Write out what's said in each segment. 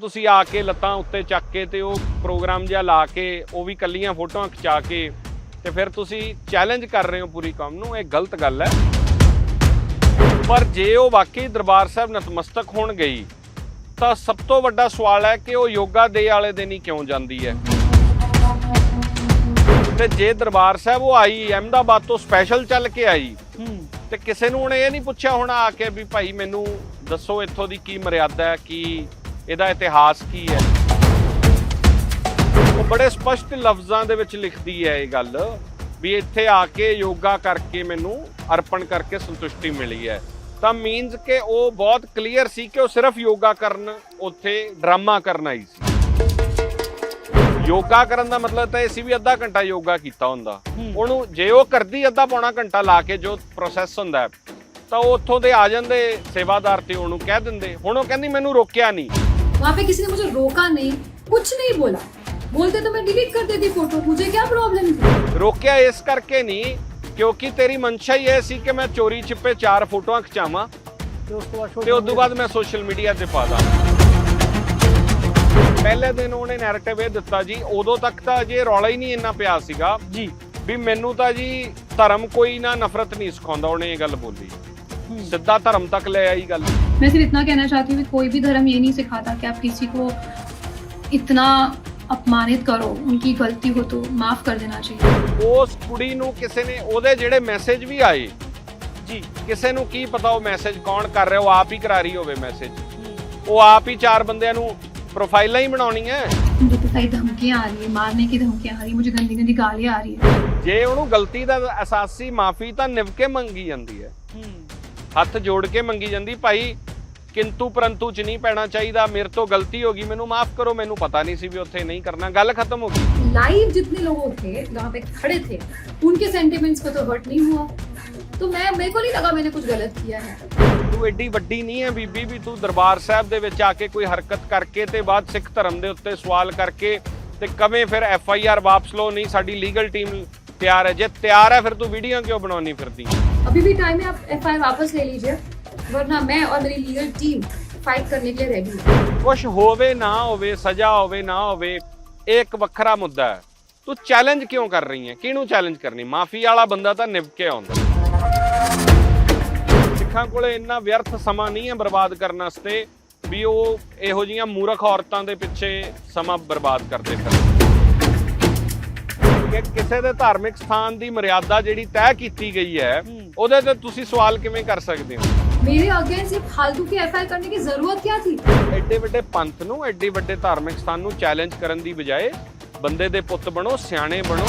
ਤੁਸੀਂ ਆ ਕੇ ਲੱਤਾਂ ਉੱਤੇ ਚੱਕ ਕੇ ਤੇ ਉਹ ਪ੍ਰੋਗਰਾਮ ਜਿਹਾ ਲਾ ਕੇ, ਉਹ ਵੀ ਕੱਲੀਆਂ ਫੋਟੋਆਂ ਖਿਚਾ ਕੇ ਤੇ ਫਿਰ ਤੁਸੀਂ ਚੈਲੰਜ ਕਰ ਰਹੇ ਹੋ ਪੂਰੀ ਕੌਮ ਨੂੰ, ਇਹ ਗਲਤ ਗੱਲ ਹੈ। ਪਰ ਜੇ ਉਹ ਵਾਕਈ ਦਰਬਾਰ ਸਾਹਿਬ ਨਤਮਸਤਕ ਹੋਣ ਗਈ, ਤਾਂ ਸਭ ਤੋਂ ਵੱਡਾ ਸਵਾਲ ਹੈ ਕਿ ਉਹ ਯੋਗਾ ਦੇ ਵਾਲੇ ਦਿਨ ਹੀ ਕਿਉਂ ਜਾਂਦੀ ਹੈ? ਤੇ ਜੇ ਦਰਬਾਰ ਸਾਹਿਬ ਉਹ ਆਈ, ਅਹਿਮਦਾਬਾਦ ਤੋਂ ਸਪੈਸ਼ਲ ਚੱਲ ਕੇ ਆਈ, ਤੇ ਕਿਸੇ ਨੂੰ ਉਹਨੇ ਇਹ ਨਹੀਂ ਪੁੱਛਿਆ ਹੋਣਾ ਆ ਕੇ ਵੀ ਭਾਈ ਮੈਨੂੰ ਦੱਸੋ ਇੱਥੋਂ ਦੀ ਕੀ ਮਰਿਆਦਾ ਹੈ, ਕੀ ਇਹਦਾ ਇਤਿਹਾਸ ਕੀ ਹੈ? ਉਹ ਬੜੇ ਸਪਸ਼ਟ ਲਫ਼ਜ਼ਾਂ ਦੇ ਵਿੱਚ ਲਿਖਦੀ ਹੈ ਇਹ ਗੱਲ ਵੀ ਇੱਥੇ ਆ ਕੇ ਯੋਗਾ ਕਰਕੇ ਮੈਨੂੰ ਅਰਪਣ ਕਰਕੇ ਸੰਤੁਸ਼ਟੀ ਮਿਲੀ ਹੈ। ਤਾਂ ਮੀਨਸ ਕਿ ਉਹ ਬਹੁਤ ਕਲੀਅਰ ਸੀ ਕਿ ਉਹ ਸਿਰਫ ਯੋਗਾ ਕਰਨ ਉੱਥੇ ਡਰਾਮਾ ਕਰਨ ਆਈ ਸੀ। ਯੋਗਾ ਕਰਨ ਦਾ ਮਤਲਬ ਤਾਂ ਇਹ ਸੀ ਵੀ ਅੱਧਾ ਘੰਟਾ ਯੋਗਾ ਕੀਤਾ ਹੁੰਦਾ। ਉਹਨੂੰ ਜੇ ਉਹ ਕਰਦੀ ਅੱਧਾ ਪੌਣਾ ਘੰਟਾ ਲਾ ਕੇ ਜੋ ਪ੍ਰੋਸੈਸ ਹੁੰਦਾ ਹੈ, ਤਾਂ ਉਹ ਉੱਥੋਂ ਦੇ ਆ ਜਾਂਦੇ ਸੇਵਾਦਾਰ ਤੇ ਉਹਨੂੰ ਕਹਿ ਦਿੰਦੇ। ਹੁਣ ਉਹ ਕਹਿੰਦੀ ਮੈਨੂੰ ਰੋਕਿਆ ਨਹੀਂ। वहाँ पे किसी ने मुझे रोका नहीं कुछ नहीं बोला बोलते तो मैं डिलीट कर देती फोटो मुझे क्या प्रॉब्लम थी ਰੋਕਿਆ ਇਸ ਕਰਕੇ ਨਹੀਂ ਕਿਉਂਕਿ ਤੇਰੀ ਮਨਸ਼ਾ ਹੀ ਇਹ ਸੀ ਕਿ ਮੈਂ ਚੋਰੀ ਛਿਪੇ ਚਾਰ ਫੋਟੋਆਂ ਖਿਚਾਵਾਂ ਤੇ ਉਸ ਤੋਂ ਬਾਅਦ ਤੇ ਉਸ ਤੋਂ ਬਾਅਦ ਮੈਂ ਸੋਸ਼ਲ ਮੀਡੀਆ ਤੇ ਪਾ ਦਾਂ ਪਹਿਲੇ ਦਿਨ ਉਹਨੇ ਨੈਰੇਟਿਵ ਇਹ ਦਿੱਤਾ ਜੀ ਉਦੋਂ ਤੱਕ ਤਾਂ ਅਜੇ ਰੌਲਾ ਹੀ ਨਹੀਂ ਇੰਨਾ ਪਿਆ ਸੀਗਾ ਜੀ ਵੀ ਮੈਨੂੰ ਤਾਂ ਜੀ ਧਰਮ ਕੋਈ ਨਾ ਨਫ਼ਰਤ ਨਹੀਂ ਸਿਖਾਉਂਦਾ ਉਹਨੇ ਇਹ ਗੱਲ ਬੋਲੀ ਸਿੱਧਾ ਧਰਮ ਤੱਕ ਲੈ ਆਈ ਗੱਲ मैं सिर्फ इतना कहना चाहती हूँ कि कोई भी धर्म ये नहीं सिखाता कि आप किसी को इतना अपमानित करो उनकी गलती हो तो माफ कर देना चाहिए ਉਸ ਕੁੜੀ ਨੂੰ ਕਿਸੇ ਨੇ ਉਹਦੇ ਜਿਹੜੇ ਮੈਸੇਜ ਵੀ ਆਏ ਜੀ ਕਿਸੇ ਨੂੰ ਕੀ ਪਤਾ ਉਹ ਮੈਸੇਜ ਕੌਣ ਕਰ ਰਿਹਾ ਉਹ ਆਪ ਹੀ ਕਰਾ ਰਹੀ ਹੋਵੇ ਮੈਸੇਜ ਉਹ ਆਪ ਹੀ ਚਾਰ ਬੰਦਿਆਂ ਨੂੰ ਪ੍ਰੋਫਾਈਲਾਂ ਹੀ ਬਣਾਉਣੀਆਂ मुझे तो कई धमकियाँ आ रही है मारने की धमकियाँ आ रही है मुझे गंदी गंदी गालियाँ आ रही है ਜੇ ਉਹਨੂੰ ਗਲਤੀ ਦਾ ਅਹਿਸਾਸੀ ਮਾਫੀ ਤਾਂ ਨਿਭ ਕੇ ਮੰਗੀ ਜਾਂਦੀ ਹੈ ਹੱਥ ਜੋੜ ਕੇ ਮੰਗੀ ਜਾਂਦੀ ਭਾਈ ਕਿੰਤੂ ਪਰੰਤੂ ਚ ਨਹੀਂ ਪੈਣਾ ਚਾਹੀਦਾ ਮੇਰੇ ਤੋਂ ਗਲਤੀ ਹੋ ਗਈ ਮੈਨੂੰ ਮਾਫ ਕਰੋ ਮੈਨੂੰ ਪਤਾ ਨਹੀਂ ਸੀ ਵੀ ਉੱਥੇ ਨਹੀਂ ਕਰਨਾ ਗੱਲ ਖਤਮ ਹੋ ਗਈ लाइव जितने लोग थे जहाँ पे खड़े थे उनके सेंटिमेंट्स को तो हर्ट नहीं हुआ तो मैं मेरे को नहीं लगा मैंने कुछ गलत किया है ਤੂੰ ਐਡੀ ਵੱਡੀ ਨਹੀਂ ਹੈ ਬੀਬੀ ਵੀ ਤੂੰ ਦਰਬਾਰ ਸਾਹਿਬ ਦੇ ਵਿੱਚ ਆ ਕੇ ਕੋਈ ਹਰਕਤ ਕਰਕੇ ਤੇ ਬਾਅਦ ਸਿੱਖ ਧਰਮ ਦੇ ਉੱਤੇ ਸਵਾਲ ਕਰਕੇ ਤੇ ਕਵੇਂ ਫਿਰ ਐਫ ਆਈ ਆਰ ਵਾਪਸ ਲਓ ਨਹੀਂ ਸਾਡੀ ਲੀਗਲ ਟੀਮ ਤਿਆਰ ਹੈ ਜੇ ਤਿਆਰ ਹੈ ਫਿਰ ਤੂੰ ਵੀਡੀਓ ਕਿਉਂ ਬਣਾਉਣੀ ਫਿਰਦੀ ਹੈ? अभी भी टाइम है आप एफ वापस ले लीजिए वरना मैं और मेरी लीगल टीम फाइट करने के लिए रेडी है ਕੁਛ ਹੋਵੇ ਨਾ ਹੋਵੇ ਸਜ਼ਾ ਹੋਵੇ ਨਾ ਹੋਵੇ ਇਹ ਇੱਕ ਵੱਖਰਾ ਮੁੱਦਾ ਹੈ ਤੂੰ ਚੈਲੰਜ ਕਿਉਂ ਕਰ ਰਹੀ ਹੈ ਕਿਹਨੂੰ ਚੈਲੰਜ ਕਰਨੀ ਮਾਫੀ ਵਾਲਾ ਬੰਦਾ ਤਾਂ ਨਿਭ ਕੇ ਆਉਂਦਾ ਸਿੱਖਾਂ ਕੋਲੇ ਇੰਨਾ ਵਿਅਰਥ ਸਮਾਂ ਨਹੀਂ ਹੈ ਬਰਬਾਦ ਕਰਨ ਵਾਸਤੇ ਵੀ ਉਹ ਇਹੋ ਜੀਆਂ ਮੂਰਖ ਔਰਤਾਂ ਦੇ ਪਿੱਛੇ ਸਮਾਂ ਬਰਬਾਦ ਕਰਦੇ ਫਿਰਨ ਕਿ ਕਿਸੇ ਦੇ ਧਾਰਮਿਕ ਸਥਾਨ ਦੀ ਮਰਿਆਦਾ ਜਿਹੜੀ ਤੈਅ ਕੀਤੀ ਗਈ ਹੈ ਉਹਦੇ ਤੇ ਤੁਸੀਂ ਸਵਾਲ ਕਿਵੇਂ ਕਰ ਸਕਦੇ ਹੋ मेरे अगेंस्ट ये फालतू की एफ करने की जरूरत क्या थी ਐਡੇ ਵੱਡੇ ਪੰਥ ਨੂੰ ਐਡੇ ਵੱਡੇ ਧਾਰਮਿਕ ਸਥਾਨ ਨੂੰ ਚੈਲੰਜ ਕਰਨ ਦੀ ਬਜਾਏ ਬੰਦੇ ਦੇ ਪੁੱਤ ਬਣੋ ਸਿਆਣੇ ਬਣੋ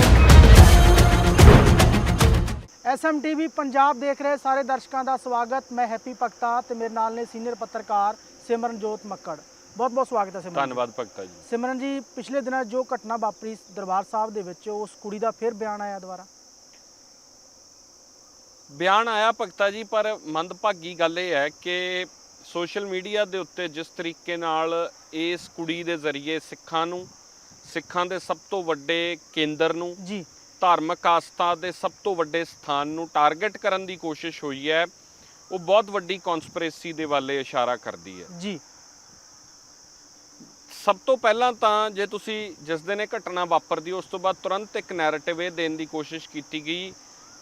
ਐਸਐਮਟੀਵੀ ਪੰਜਾਬ ਦੇਖ ਰਹੇ ਸਾਰੇ ਦਰਸ਼ਕਾਂ ਦਾ ਸਵਾਗਤ ਮੈਂ ਹੈਪੀ ਭਗਤਾ ਤੇ ਮੇਰੇ ਨਾਲ ਨੇ ਸੀਨੀਅਰ ਪੱਤਰਕਾਰ ਸਿਮਰਨਜੋਤ ਮੱਕੜ ਬਹੁਤ ਬਹੁਤ ਸਵਾਗਤ ਹੈ ਸਿਮਰਨ ਧੰਨਵਾਦ ਭਗਤਾ ਜੀ। ਸਿਮਰਨ ਜੀ ਪਿਛਲੇ ਦਿਨਾਂ ਜੋ ਘਟਨਾ ਵਾਪਰੀ ਦਰਬਾਰ ਸਾਹਿਬ ਦੇ ਵਿੱਚ ਉਸ ਕੁੜੀ ਦਾ ਫਿਰ ਬਿਆਨ ਆਇਆ ਦੁਬਾਰਾ? ਬਿਆਨ ਆਇਆ ਭਗਤਾ ਜੀ ਪਰ ਮੰਦਭਾਗੀ ਗੱਲ ਇਹ ਹੈ ਕਿ ਸੋਸ਼ਲ ਮੀਡੀਆ ਦੇ ਉੱਤੇ ਜਿਸ ਤਰੀਕੇ ਨਾਲ ਇਸ ਕੁੜੀ ਦੇ ਜ਼ਰੀਏ ਸਿੱਖਾਂ ਨੂੰ ਸਿੱਖਾਂ ਦੇ ਸਭ ਤੋਂ ਵੱਡੇ ਕੇਂਦਰ ਨੂੰ ਜੀ। ਧਾਰਮਿਕ ਆਸਥਾ ਦੇ ਸਭ ਤੋਂ ਵੱਡੇ ਸਥਾਨ ਨੂੰ ਟਾਰਗੇਟ ਕਰਨ ਦੀ ਕੋਸ਼ਿਸ਼ ਹੋਈ ਹੈ ਉਹ ਬਹੁਤ ਵੱਡੀ ਕਨਸਪੀਰੇਸੀ ਦੇ ਵੱਲੇ ਇਸ਼ਾਰਾ ਕਰਦੀ ਹੈ। ਜੀ। ਸਭ ਤੋਂ ਪਹਿਲਾਂ ਤਾਂ ਜੇ ਤੁਸੀਂ ਜਿਸ ਦਿਨ ਇਹ ਘਟਨਾ ਵਾਪਰਦੀ ਉਸ ਤੋਂ ਬਾਅਦ ਤੁਰੰਤ ਇੱਕ ਨੈਰੇਟਿਵ ਇਹ ਦੇਣ ਦੀ ਕੋਸ਼ਿਸ਼ ਕੀਤੀ ਗਈ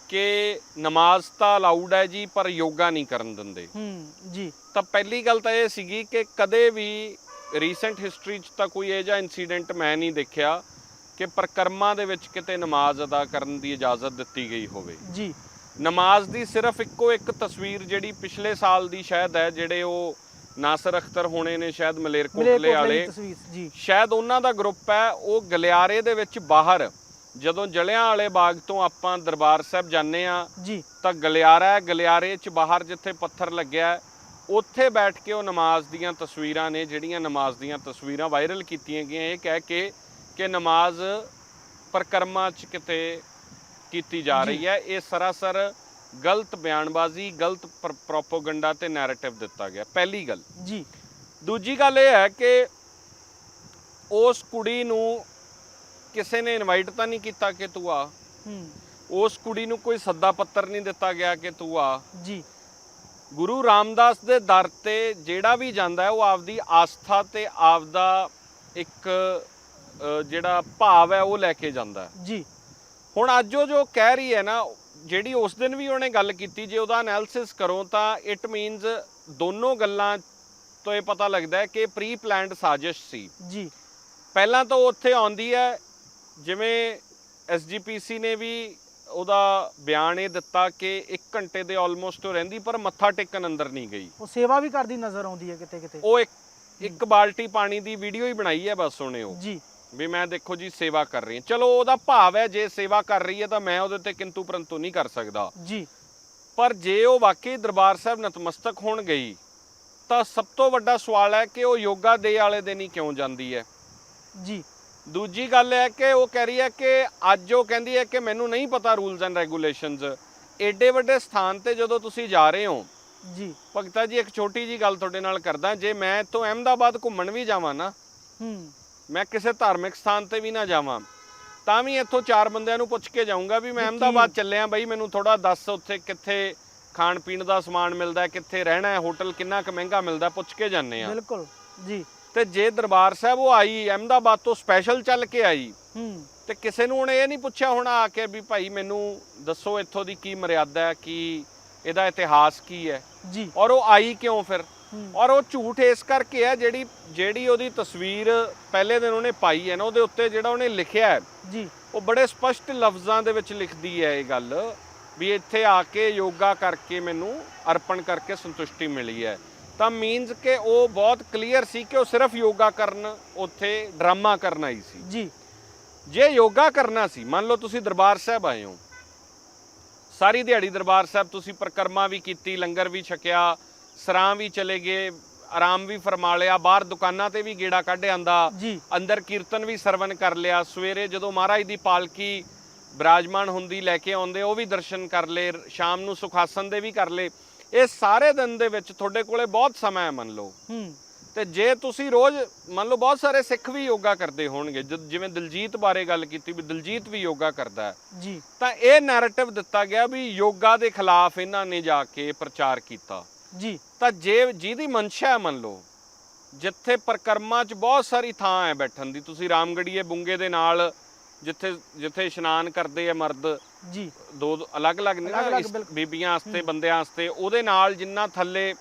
ਕਿ ਨਮਾਜ਼ ਤਾਂ ਅਲਾਉਡ ਹੈ ਜੀ ਪਰ ਯੋਗਾ ਨਹੀਂ ਕਰਨ ਦਿੰਦੇ। ਹੂੰ ਜੀ। ਤਾਂ ਪਹਿਲੀ ਗੱਲ ਤਾਂ ਇਹ ਸੀਗੀ ਕਿ ਕਦੇ ਵੀ ਰੀਸੈਂਟ ਹਿਸਟਰੀ 'ਚ ਤਾਂ ਕੋਈ ਇਹ ਜਿਹਾ ਇਨਸੀਡੈਂਟ ਮੈਂ ਨਹੀਂ ਦੇਖਿਆ ਕਿ ਪ੍ਰਕਰਮਾਂ ਦੇ ਵਿੱਚ ਕਿਤੇ ਨਮਾਜ਼ ਅਦਾ ਕਰਨ ਦੀ ਇਜਾਜ਼ਤ ਦਿੱਤੀ ਗਈ ਹੋਵੇ। ਜੀ। ਨਮਾਜ਼ ਦੀ ਸਿਰਫ ਇੱਕੋ ਇੱਕ ਤਸਵੀਰ ਜਿਹੜੀ ਪਿਛਲੇ ਸਾਲ ਦੀ ਸ਼ਾਇਦ ਹੈ ਜਿਹੜੇ ਉਹ ਨਾਸਰ ਅਖਤਰ ਹੋਣੇ ਨੇ ਸ਼ਾਇਦ ਮਲੇਰਕੋਟਲੇ ਵਾਲੇ। ਸ਼ਾਇਦ ਉਹਨਾਂ ਦਾ ਗਰੁੱਪ ਹੈ ਉਹ ਗਲਿਆਰੇ ਦੇ ਵਿੱਚ ਬਾਹਰ। ਜਦੋਂ ਜਲਿਆਂ ਵਾਲੇ ਬਾਗ ਤੋਂ ਆਪਾਂ ਦਰਬਾਰ ਸਾਹਿਬ ਜਾਂਦੇ ਆ ਜੀ। ਤਾਂ ਗਲਿਆਰਾ ਹੈ ਗਲਿਆਰੇ 'ਚ ਬਾਹਰ ਜਿੱਥੇ ਪੱਥਰ ਲੱਗਿਆ ਉੱਥੇ ਬੈਠ ਕੇ ਉਹ ਨਮਾਜ਼ ਦੀਆਂ ਤਸਵੀਰਾਂ ਨੇ ਜਿਹੜੀਆਂ ਨਮਾਜ਼ ਦੀਆਂ ਤਸਵੀਰਾਂ ਵਾਇਰਲ ਕੀਤੀਆਂ ਗਈਆਂ ਇਹ ਕਹਿ ਕੇ ਕਿ ਨਮਾਜ਼ ਪ੍ਰਕਰਮਾਂ 'ਚ ਕਿਤੇ ਕੀਤੀ ਜੀ। ਰਹੀ ਹੈ। ਇਹ ਸਰਾਸਰ ਗਲਤ ਬਿਆਨਬਾਜ਼ੀ ਗਲਤ ਪ੍ਰੋਪੋਗੰਡਾ ਤੇ ਨੈਰੇਟਿਵ ਦਿੱਤਾ ਗਿਆ। ਪਹਿਲੀ ਗੱਲ। ਜੀ। ਦੂਜੀ ਗੱਲ ਇਹ ਹੈ ਕਿ ਉਸ ਕੁੜੀ ਨੂੰ ਕਿਸੇ ਨੇ ਇਨਵਾਈਟ ਤਾਂ ਨਹੀਂ ਕੀਤਾ ਕਿ ਤੂੰ ਆ। ਹੂੰ। ਉਸ ਕੁੜੀ ਨੂੰ ਕੋਈ ਸੱਦਾ ਪੱਤਰ ਨਹੀਂ ਦਿੱਤਾ ਗਿਆ ਕਿ ਤੂੰ ਆ। ਜੀ। ਗੁਰੂ ਰਾਮਦਾਸ ਦੇ ਦਰ ਤੇ ਜਿਹੜਾ ਵੀ ਜਾਂਦਾ ਉਹ ਆਪਦੀ ਆਸਥਾ ਤੇ ਆਪਦਾ ਇੱਕ ਜਿਹੜਾ ਭਾਵ ਹੈ ਉਹ ਲੈ ਕੇ ਜਾਂਦਾ ਜੀ। ਹੁਣ ਅੱਜ ਉਹ ਜੋ ਕਹਿ ਰਹੀ ਹੈ ਨਾ ਜਿਹੜੀ ਉਸ ਦਿਨ ਵੀ ਉਹਨੇ ਗੱਲ ਕੀਤੀ ਜੇ ਉਹਦਾ ਐਨਾਲਿਸਿਸ ਕਰੋ ਤਾਂ ਇਟ ਮੀਨਸ ਦੋਨੋਂ ਗੱਲਾਂ ਤੋਂ ਇਹ ਪਤਾ ਲੱਗਦਾ ਹੈ ਕਿ ਪ੍ਰੀ ਪਲਾਨਡ ਸਾਜ਼ਿਸ਼ ਸੀ। ਜੀ। ਪਹਿਲਾਂ ਤਾਂ ਉਹ ਉੱਥੇ ਆਉਂਦੀ ਹੈ ਜਿਵੇਂ ਐਸਜੀਪੀਸੀ ਨੇ ਵੀ ਉਹਦਾ ਬਿਆਨ ਇਹ ਦਿੱਤਾ ਕਿ 1 ਘੰਟੇ ਦੇ ਆਲਮੋਸਟ ਰਹਿੰਦੀ ਪਰ ਮੱਥਾ ਟੇਕਣ ਅੰਦਰ ਨਹੀਂ ਗਈ। ਉਹ ਸੇਵਾ ਵੀ ਕਰਦੀ ਨਜ਼ਰ ਆਉਂਦੀ ਹੈ ਕਿਤੇ ਕਿਤੇ ਉਹ ਇੱਕ ਇੱਕ ਬਾਲਟੀ ਪਾਣੀ ਦੀ ਵੀਡੀਓ ਹੀ ਬਣਾਈ ਹੈ ਬਸ ਉਹਨੇ ਉਹ। ਜੀ। ਵੀ ਮੈਂ ਦੇਖੋ ਜੀ ਸੇਵਾ ਕਰ ਰਹੀ ਹਾਂ। ਚਲੋ ਉਹਦਾ ਭਾਵ ਹੈ ਜੇ ਸੇਵਾ ਕਰ ਰਹੀ ਹੈ ਤਾਂ ਮੈਂ ਉਹਦੇ ਤੇ ਕਿੰਤੂ ਪਰੰਤੂ ਨਹੀਂ ਕਰ ਸਕਦਾ। ਜੀ। ਪਰ ਜੇ ਉਹ ਵਾਕਈ ਦਰਬਾਰ ਸਾਹਿਬ ਨਤਮਸਤਕ ਹੋਣ ਗਈ ਤਾਂ ਸਭ ਤੋਂ ਵੱਡਾ ਸਵਾਲ ਹੈ ਕਿ ਉਹ ਯੋਗਾ ਦੇ ਵਾਲੇ ਦਿਨ ਹੀ ਕਿਉਂ ਜਾਂਦੀ ਹੈ? ਜੀ। ਦੂਜੀ ਗੱਲ ਹੈ ਕਿ ਉਹ ਕਹਿ ਰਹੀ ਹੈ ਕਿ ਅੱਜ ਉਹ ਕਹਿੰਦੀ ਹੈ ਕਿ ਮੈਨੂੰ ਨਹੀਂ ਪਤਾ ਰੂਲਸ ਐਂਡ ਰੈਗੂਲੇਸ਼ਨਸ। ਏਡੇ ਵੱਡੇ ਸਥਾਨ ਤੇ ਜਦੋਂ ਤੁਸੀਂ ਜਾ ਰਹੇ ਹੋ ਜੀ। ਭਗਤਾ ਜੀ ਇੱਕ ਛੋਟੀ ਜੀ ਗੱਲ ਤੁਹਾਡੇ ਨਾਲ ਕਰਦਾ ਜੇ ਮੈਂ ਇੱਥੋਂ ਅਹਿਮਦਾਬਾਦ ਘੁੰਮਣ ਵੀ ਜਾਵਾਂ ਨਾ ਹੂੰ। ਮੈਂ ਕਿਸੇ ਧਾਰਮਿਕ ਸਥਾਨ ਤੇ ਵੀ ਨਾ ਜਾਵਾਂ। ਤਾਂ ਵੀ ਇੱਥੋਂ ਚਾਰ ਬੰਦਿਆਂ ਨੂੰ ਪੁੱਛ ਕੇ ਜਾਊਂਗਾ ਵੀ ਮੈਂ ਅਹਿਮਦਾਬਾਦ ਚੱਲਿਆ ਬਈ ਮੈਨੂੰ ਥੋੜਾ ਦੱਸ ਉੱਥੇ ਕਿੱਥੇ ਖਾਣ ਪੀਣ ਦਾ ਸਮਾਨ ਮਿਲਦਾ ਕਿੱਥੇ ਰਹਿਣਾ ਹੈ ਹੋਟਲ ਕਿੰਨਾ ਕੁ ਮਹਿੰਗਾ ਮਿਲਦਾ ਪੁੱਛ ਕੇ ਜਾਂਦੇ ਆ ਬਿਲਕੁਲ ਜੀ। ਤੇ ਜੇ ਦਰਬਾਰ ਸਾਹਿਬ ਉਹ ਆਈ ਅਹਿਮਦਾਬਾਦ ਤੋਂ ਸਪੈਸ਼ਲ ਚੱਲ ਕੇ ਆਈ ਹੂੰ। ਤੇ ਕਿਸੇ ਨੂੰ ਉਹਨੇ ਇਹ ਨਹੀਂ ਪੁੱਛਿਆ ਹੁਣ ਆ ਕੇ ਵੀ ਭਾਈ ਮੈਨੂੰ ਦੱਸੋ ਇੱਥੋਂ ਦੀ ਕੀ ਮਰਿਆਦਾ ਹੈ ਕੀ ਇਹਦਾ ਇਤਿਹਾਸ ਕੀ ਹੈ? ਜੀ। ਔਰ ਉਹ ਆਈ ਕਿਉਂ ਫਿਰ? ਔਰ ਉਹ ਝੂਠ ਇਸ ਕਰਕੇ ਹੈ ਜਿਹੜੀ ਜਿਹੜੀ ਉਹਦੀ ਤਸਵੀਰ ਪਹਿਲੇ ਦਿਨ ਉਹਨੇ ਪਾਈ ਹੈ ਨਾ ਉਹਦੇ ਉੱਤੇ ਜਿਹੜਾ ਉਹਨੇ ਲਿਖਿਆ ਹੈ ਜੀ। ਉਹ ਬੜੇ ਸਪਸ਼ਟ ਲਫ਼ਜ਼ਾਂ ਦੇ ਵਿੱਚ ਲਿਖਦੀ ਹੈ ਇਹ ਗੱਲ ਵੀ ਇੱਥੇ ਆ ਕੇ ਯੋਗਾ ਕਰਕੇ ਮੈਨੂੰ ਅਰਪਣ ਕਰਕੇ ਸੰਤੁਸ਼ਟੀ ਮਿਲੀ ਹੈ। ਤਾਂ ਮੀਨਸ ਕਿ ਉਹ ਬਹੁਤ ਕਲੀਅਰ ਸੀ ਕਿ ਉਹ ਸਿਰਫ ਯੋਗਾ ਕਰਨ ਉੱਥੇ ਡਰਾਮਾ ਕਰਨ ਆਈ ਸੀ। ਜੀ। ਜੇ ਯੋਗਾ ਕਰਨਾ ਸੀ ਮੰਨ ਲਓ ਤੁਸੀਂ ਦਰਬਾਰ ਸਾਹਿਬ ਆਏ ਹੋ ਸਾਰੀ ਦਿਹਾੜੀ ਦਰਬਾਰ ਸਾਹਿਬ ਤੁਸੀਂ ਪਰਿਕਰਮਾ ਵੀ ਕੀਤੀ ਲੰਗਰ ਵੀ ਛਕਿਆ ਸਰਾਂ ਵੀ ਚਲੇ ਗਏ ਆਰਾਮ ਵੀ ਫਰਮਾ ਲਿਆ ਬਾਹਰ ਦੁਕਾਨਾਂ ਤੇ ਵੀ ਗੇੜਾ ਕੱਢ ਆਂਦਾ। ਅੰਦਰ ਕੀਰਤਨ ਵੀ ਸਰਵਨ ਕਰ ਲਿਆ। ਸਵੇਰੇ ਜਦੋਂ ਮਹਾਰਾਜ ਦੀ ਪਾਲਕੀ ਬਿਰਾਜਮਾਨ ਹੁੰਦੀ ਲੈ ਕੇ ਆਉਂਦੇ ਉਹ ਵੀ ਦਰਸ਼ਨ ਕਰ ਲਏ ਸ਼ਾਮ ਨੂੰ ਸੁਖਾਸਨ ਦੇ ਵੀ ਕਰ ਲਏ। ਇਹ ਸਾਰੇ ਦਿਨ ਦੇ ਵਿੱਚ ਤੁਹਾਡੇ ਕੋਲੇ ਬਹੁਤ ਸਮਾਂ ਹੈ ਮੰਨ ਲਓ। ਤੇ ਜੇ ਤੁਸੀਂ ਰੋਜ਼ ਮੰਨ ਲਓ ਬਹੁਤ ਸਾਰੇ ਸਿੱਖ ਵੀ ਯੋਗਾ ਕਰਦੇ ਹੋਣਗੇ ਜਿਵੇਂ ਦਿਲਜੀਤ ਬਾਰੇ ਗੱਲ ਕੀਤੀ ਵੀ ਦਿਲਜੀਤ ਵੀ ਯੋਗਾ ਕਰਦਾ ਹੈ। ਜੀ। ਤਾਂ ਇਹ ਨੈਰੇਟਿਵ ਦਿੱਤਾ ਗਿਆ ਵੀ ਯੋਗਾ ਦੇ ਖਿਲਾਫ ਇਹਨਾਂ ਨੇ ਜਾ ਕੇ ਪ੍ਰਚਾਰ ਕੀਤਾ। ਜੀ ਤਾਂ ਜੇ ਜਿਹਦੀ ਮਨਸ਼ਾ ਹੈ ਮੰਨ ਲਓ ਜਿੱਥੇ ਪਰਕਰਮਾ 'ਚ ਬਹੁਤ ਸਾਰੀ ਥਾਂ ਹੈ ਬੈਠਣ ਦੀ ਤੁਸੀਂ ਰਾਮਗੜੀਏ ਬੁੰਗੇ ਦੇ ਨਾਲ ਜਿੱਥੇ ਜਿੱਥੇ ਇਸ਼ਨਾਨ ਕਰਦੇ ਆ ਮਰਦ ਜੀ। ਦੋ ਅਲੱਗ-ਅਲੱਗ ਨੇ ਨਾ ਅਲੱਗ-ਅਲੱਗ, ਇਸ ਬਿਲਕੁਲ। ਬੀਬੀਆਂ ਵਾਸਤੇ। ਬੰਦਿਆਂ ਵਾਸਤੇ ਉਹਦੇ ਨਾਲ ਜਿੰਨਾ ਥੱਲੇ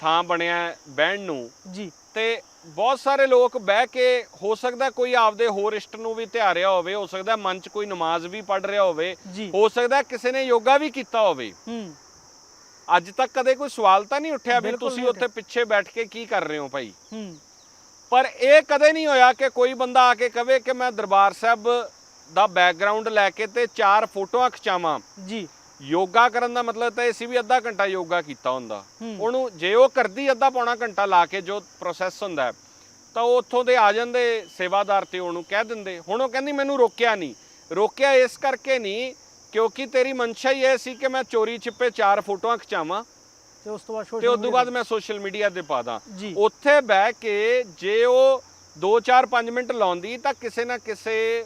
ਥਾਂ ਬਣਿਆ ਹੈ ਬਹਿਣ ਨੂੰ ਜੀ। ਤੇ ਬਹੁਤ ਸਾਰੇ ਲੋਕ ਬਹਿ ਕੇ ਹੋ ਸਕਦਾ ਕੋਈ ਆਪਦੇ ਹੋਰ ਇਸ਼ਟ ਨੂੰ ਵੀ ਧਿਆਰਿਆ ਹੋਵੇ ਹੋ ਸਕਦਾ ਮਨ 'ਚ ਕੋਈ ਨਮਾਜ਼ ਵੀ ਪੜ ਰਿਹਾ ਹੋਵੇ ਜੀ। ਹੋ ਸਕਦਾ ਕਿਸੇ ਨੇ ਯੋਗਾ ਵੀ ਕੀਤਾ ਹੋਵੇ। ਹੂੰ। ਅੱਜ ਤੱਕ ਕਦੇ ਕੋਈ ਸਵਾਲ ਤਾਂ ਨਹੀਂ ਉੱਠਿਆ ਵੀ ਤੁਸੀਂ ਉੱਥੇ ਪਿੱਛੇ ਬੈਠ ਕੇ ਕੀ ਕਰ ਰਹੇ ਹੋ ਭਾਈ? ਪਰ ਇਹ ਕਦੇ ਨਹੀਂ ਹੋਇਆ ਕਿ ਕੋਈ ਬੰਦਾ ਆ ਕੇ ਕਵੇ ਕਿ ਮੈਂ ਦਰਬਾਰ ਸਾਹਿਬ ਦਾ ਬੈਕਗ੍ਰਾਉਂਡ ਲੈ ਕੇ ਤੇ ਚਾਰ ਫੋਟੋਆਂ ਖਿਚਾਵਾਂ। ਜੀ। ਯੋਗਾ ਕਰਨ ਦਾ ਮਤਲਬ ਤਾਂ ਇਹ ਸੀ ਵੀ ਅੱਧਾ ਘੰਟਾ ਯੋਗਾ ਕੀਤਾ ਹੁੰਦਾ। ਉਹਨੂੰ ਜੇ ਉਹ ਕਰਦੀ ਅੱਧਾ ਪੌਣਾ ਘੰਟਾ ਲਾ ਕੇ ਜੋ ਪ੍ਰੋਸੈਸ ਹੁੰਦਾ ਹੈ, ਤਾਂ ਉਹ ਉੱਥੋਂ ਦੇ ਆ ਜਾਂਦੇ ਸੇਵਾਦਾਰ ਤੇ ਉਹਨੂੰ ਕਹਿ ਦਿੰਦੇ। ਹੁਣ ਉਹ ਕਹਿੰਦੀ ਮੈਨੂੰ ਰੋਕਿਆ ਨਹੀਂ। ਰੋਕਿਆ ਇਸ ਕਰਕੇ ਨਹੀਂ ਕਿਉਂਕਿ ਤੇਰੀ ਮਨਸ਼ਾ ਹੀ ਇਹ ਸੀ ਕਿ ਮੈਂ ਚੋਰੀ ਛਿਪੇ ਚਾਰ ਫੋਟੋਆਂ ਖਿਚਾਵਾਂ ਤੇ ਉਸ ਤੋਂ ਬਾਅਦ ਤੇ ਉਸ ਤੋਂ ਬਾਅਦ ਮੈਂ ਸੋਸ਼ਲ ਮੀਡੀਆ ਤੇ ਪਾ ਦਾਂ। ਜੀ। ਉੱਥੇ ਬਹਿ ਕੇ ਜੇ ਉਹ 2-4-5 ਮਿੰਟ ਲਾਉਂਦੀ ਤਾਂ ਕਿਸੇ ਨਾ ਕਿਸੇ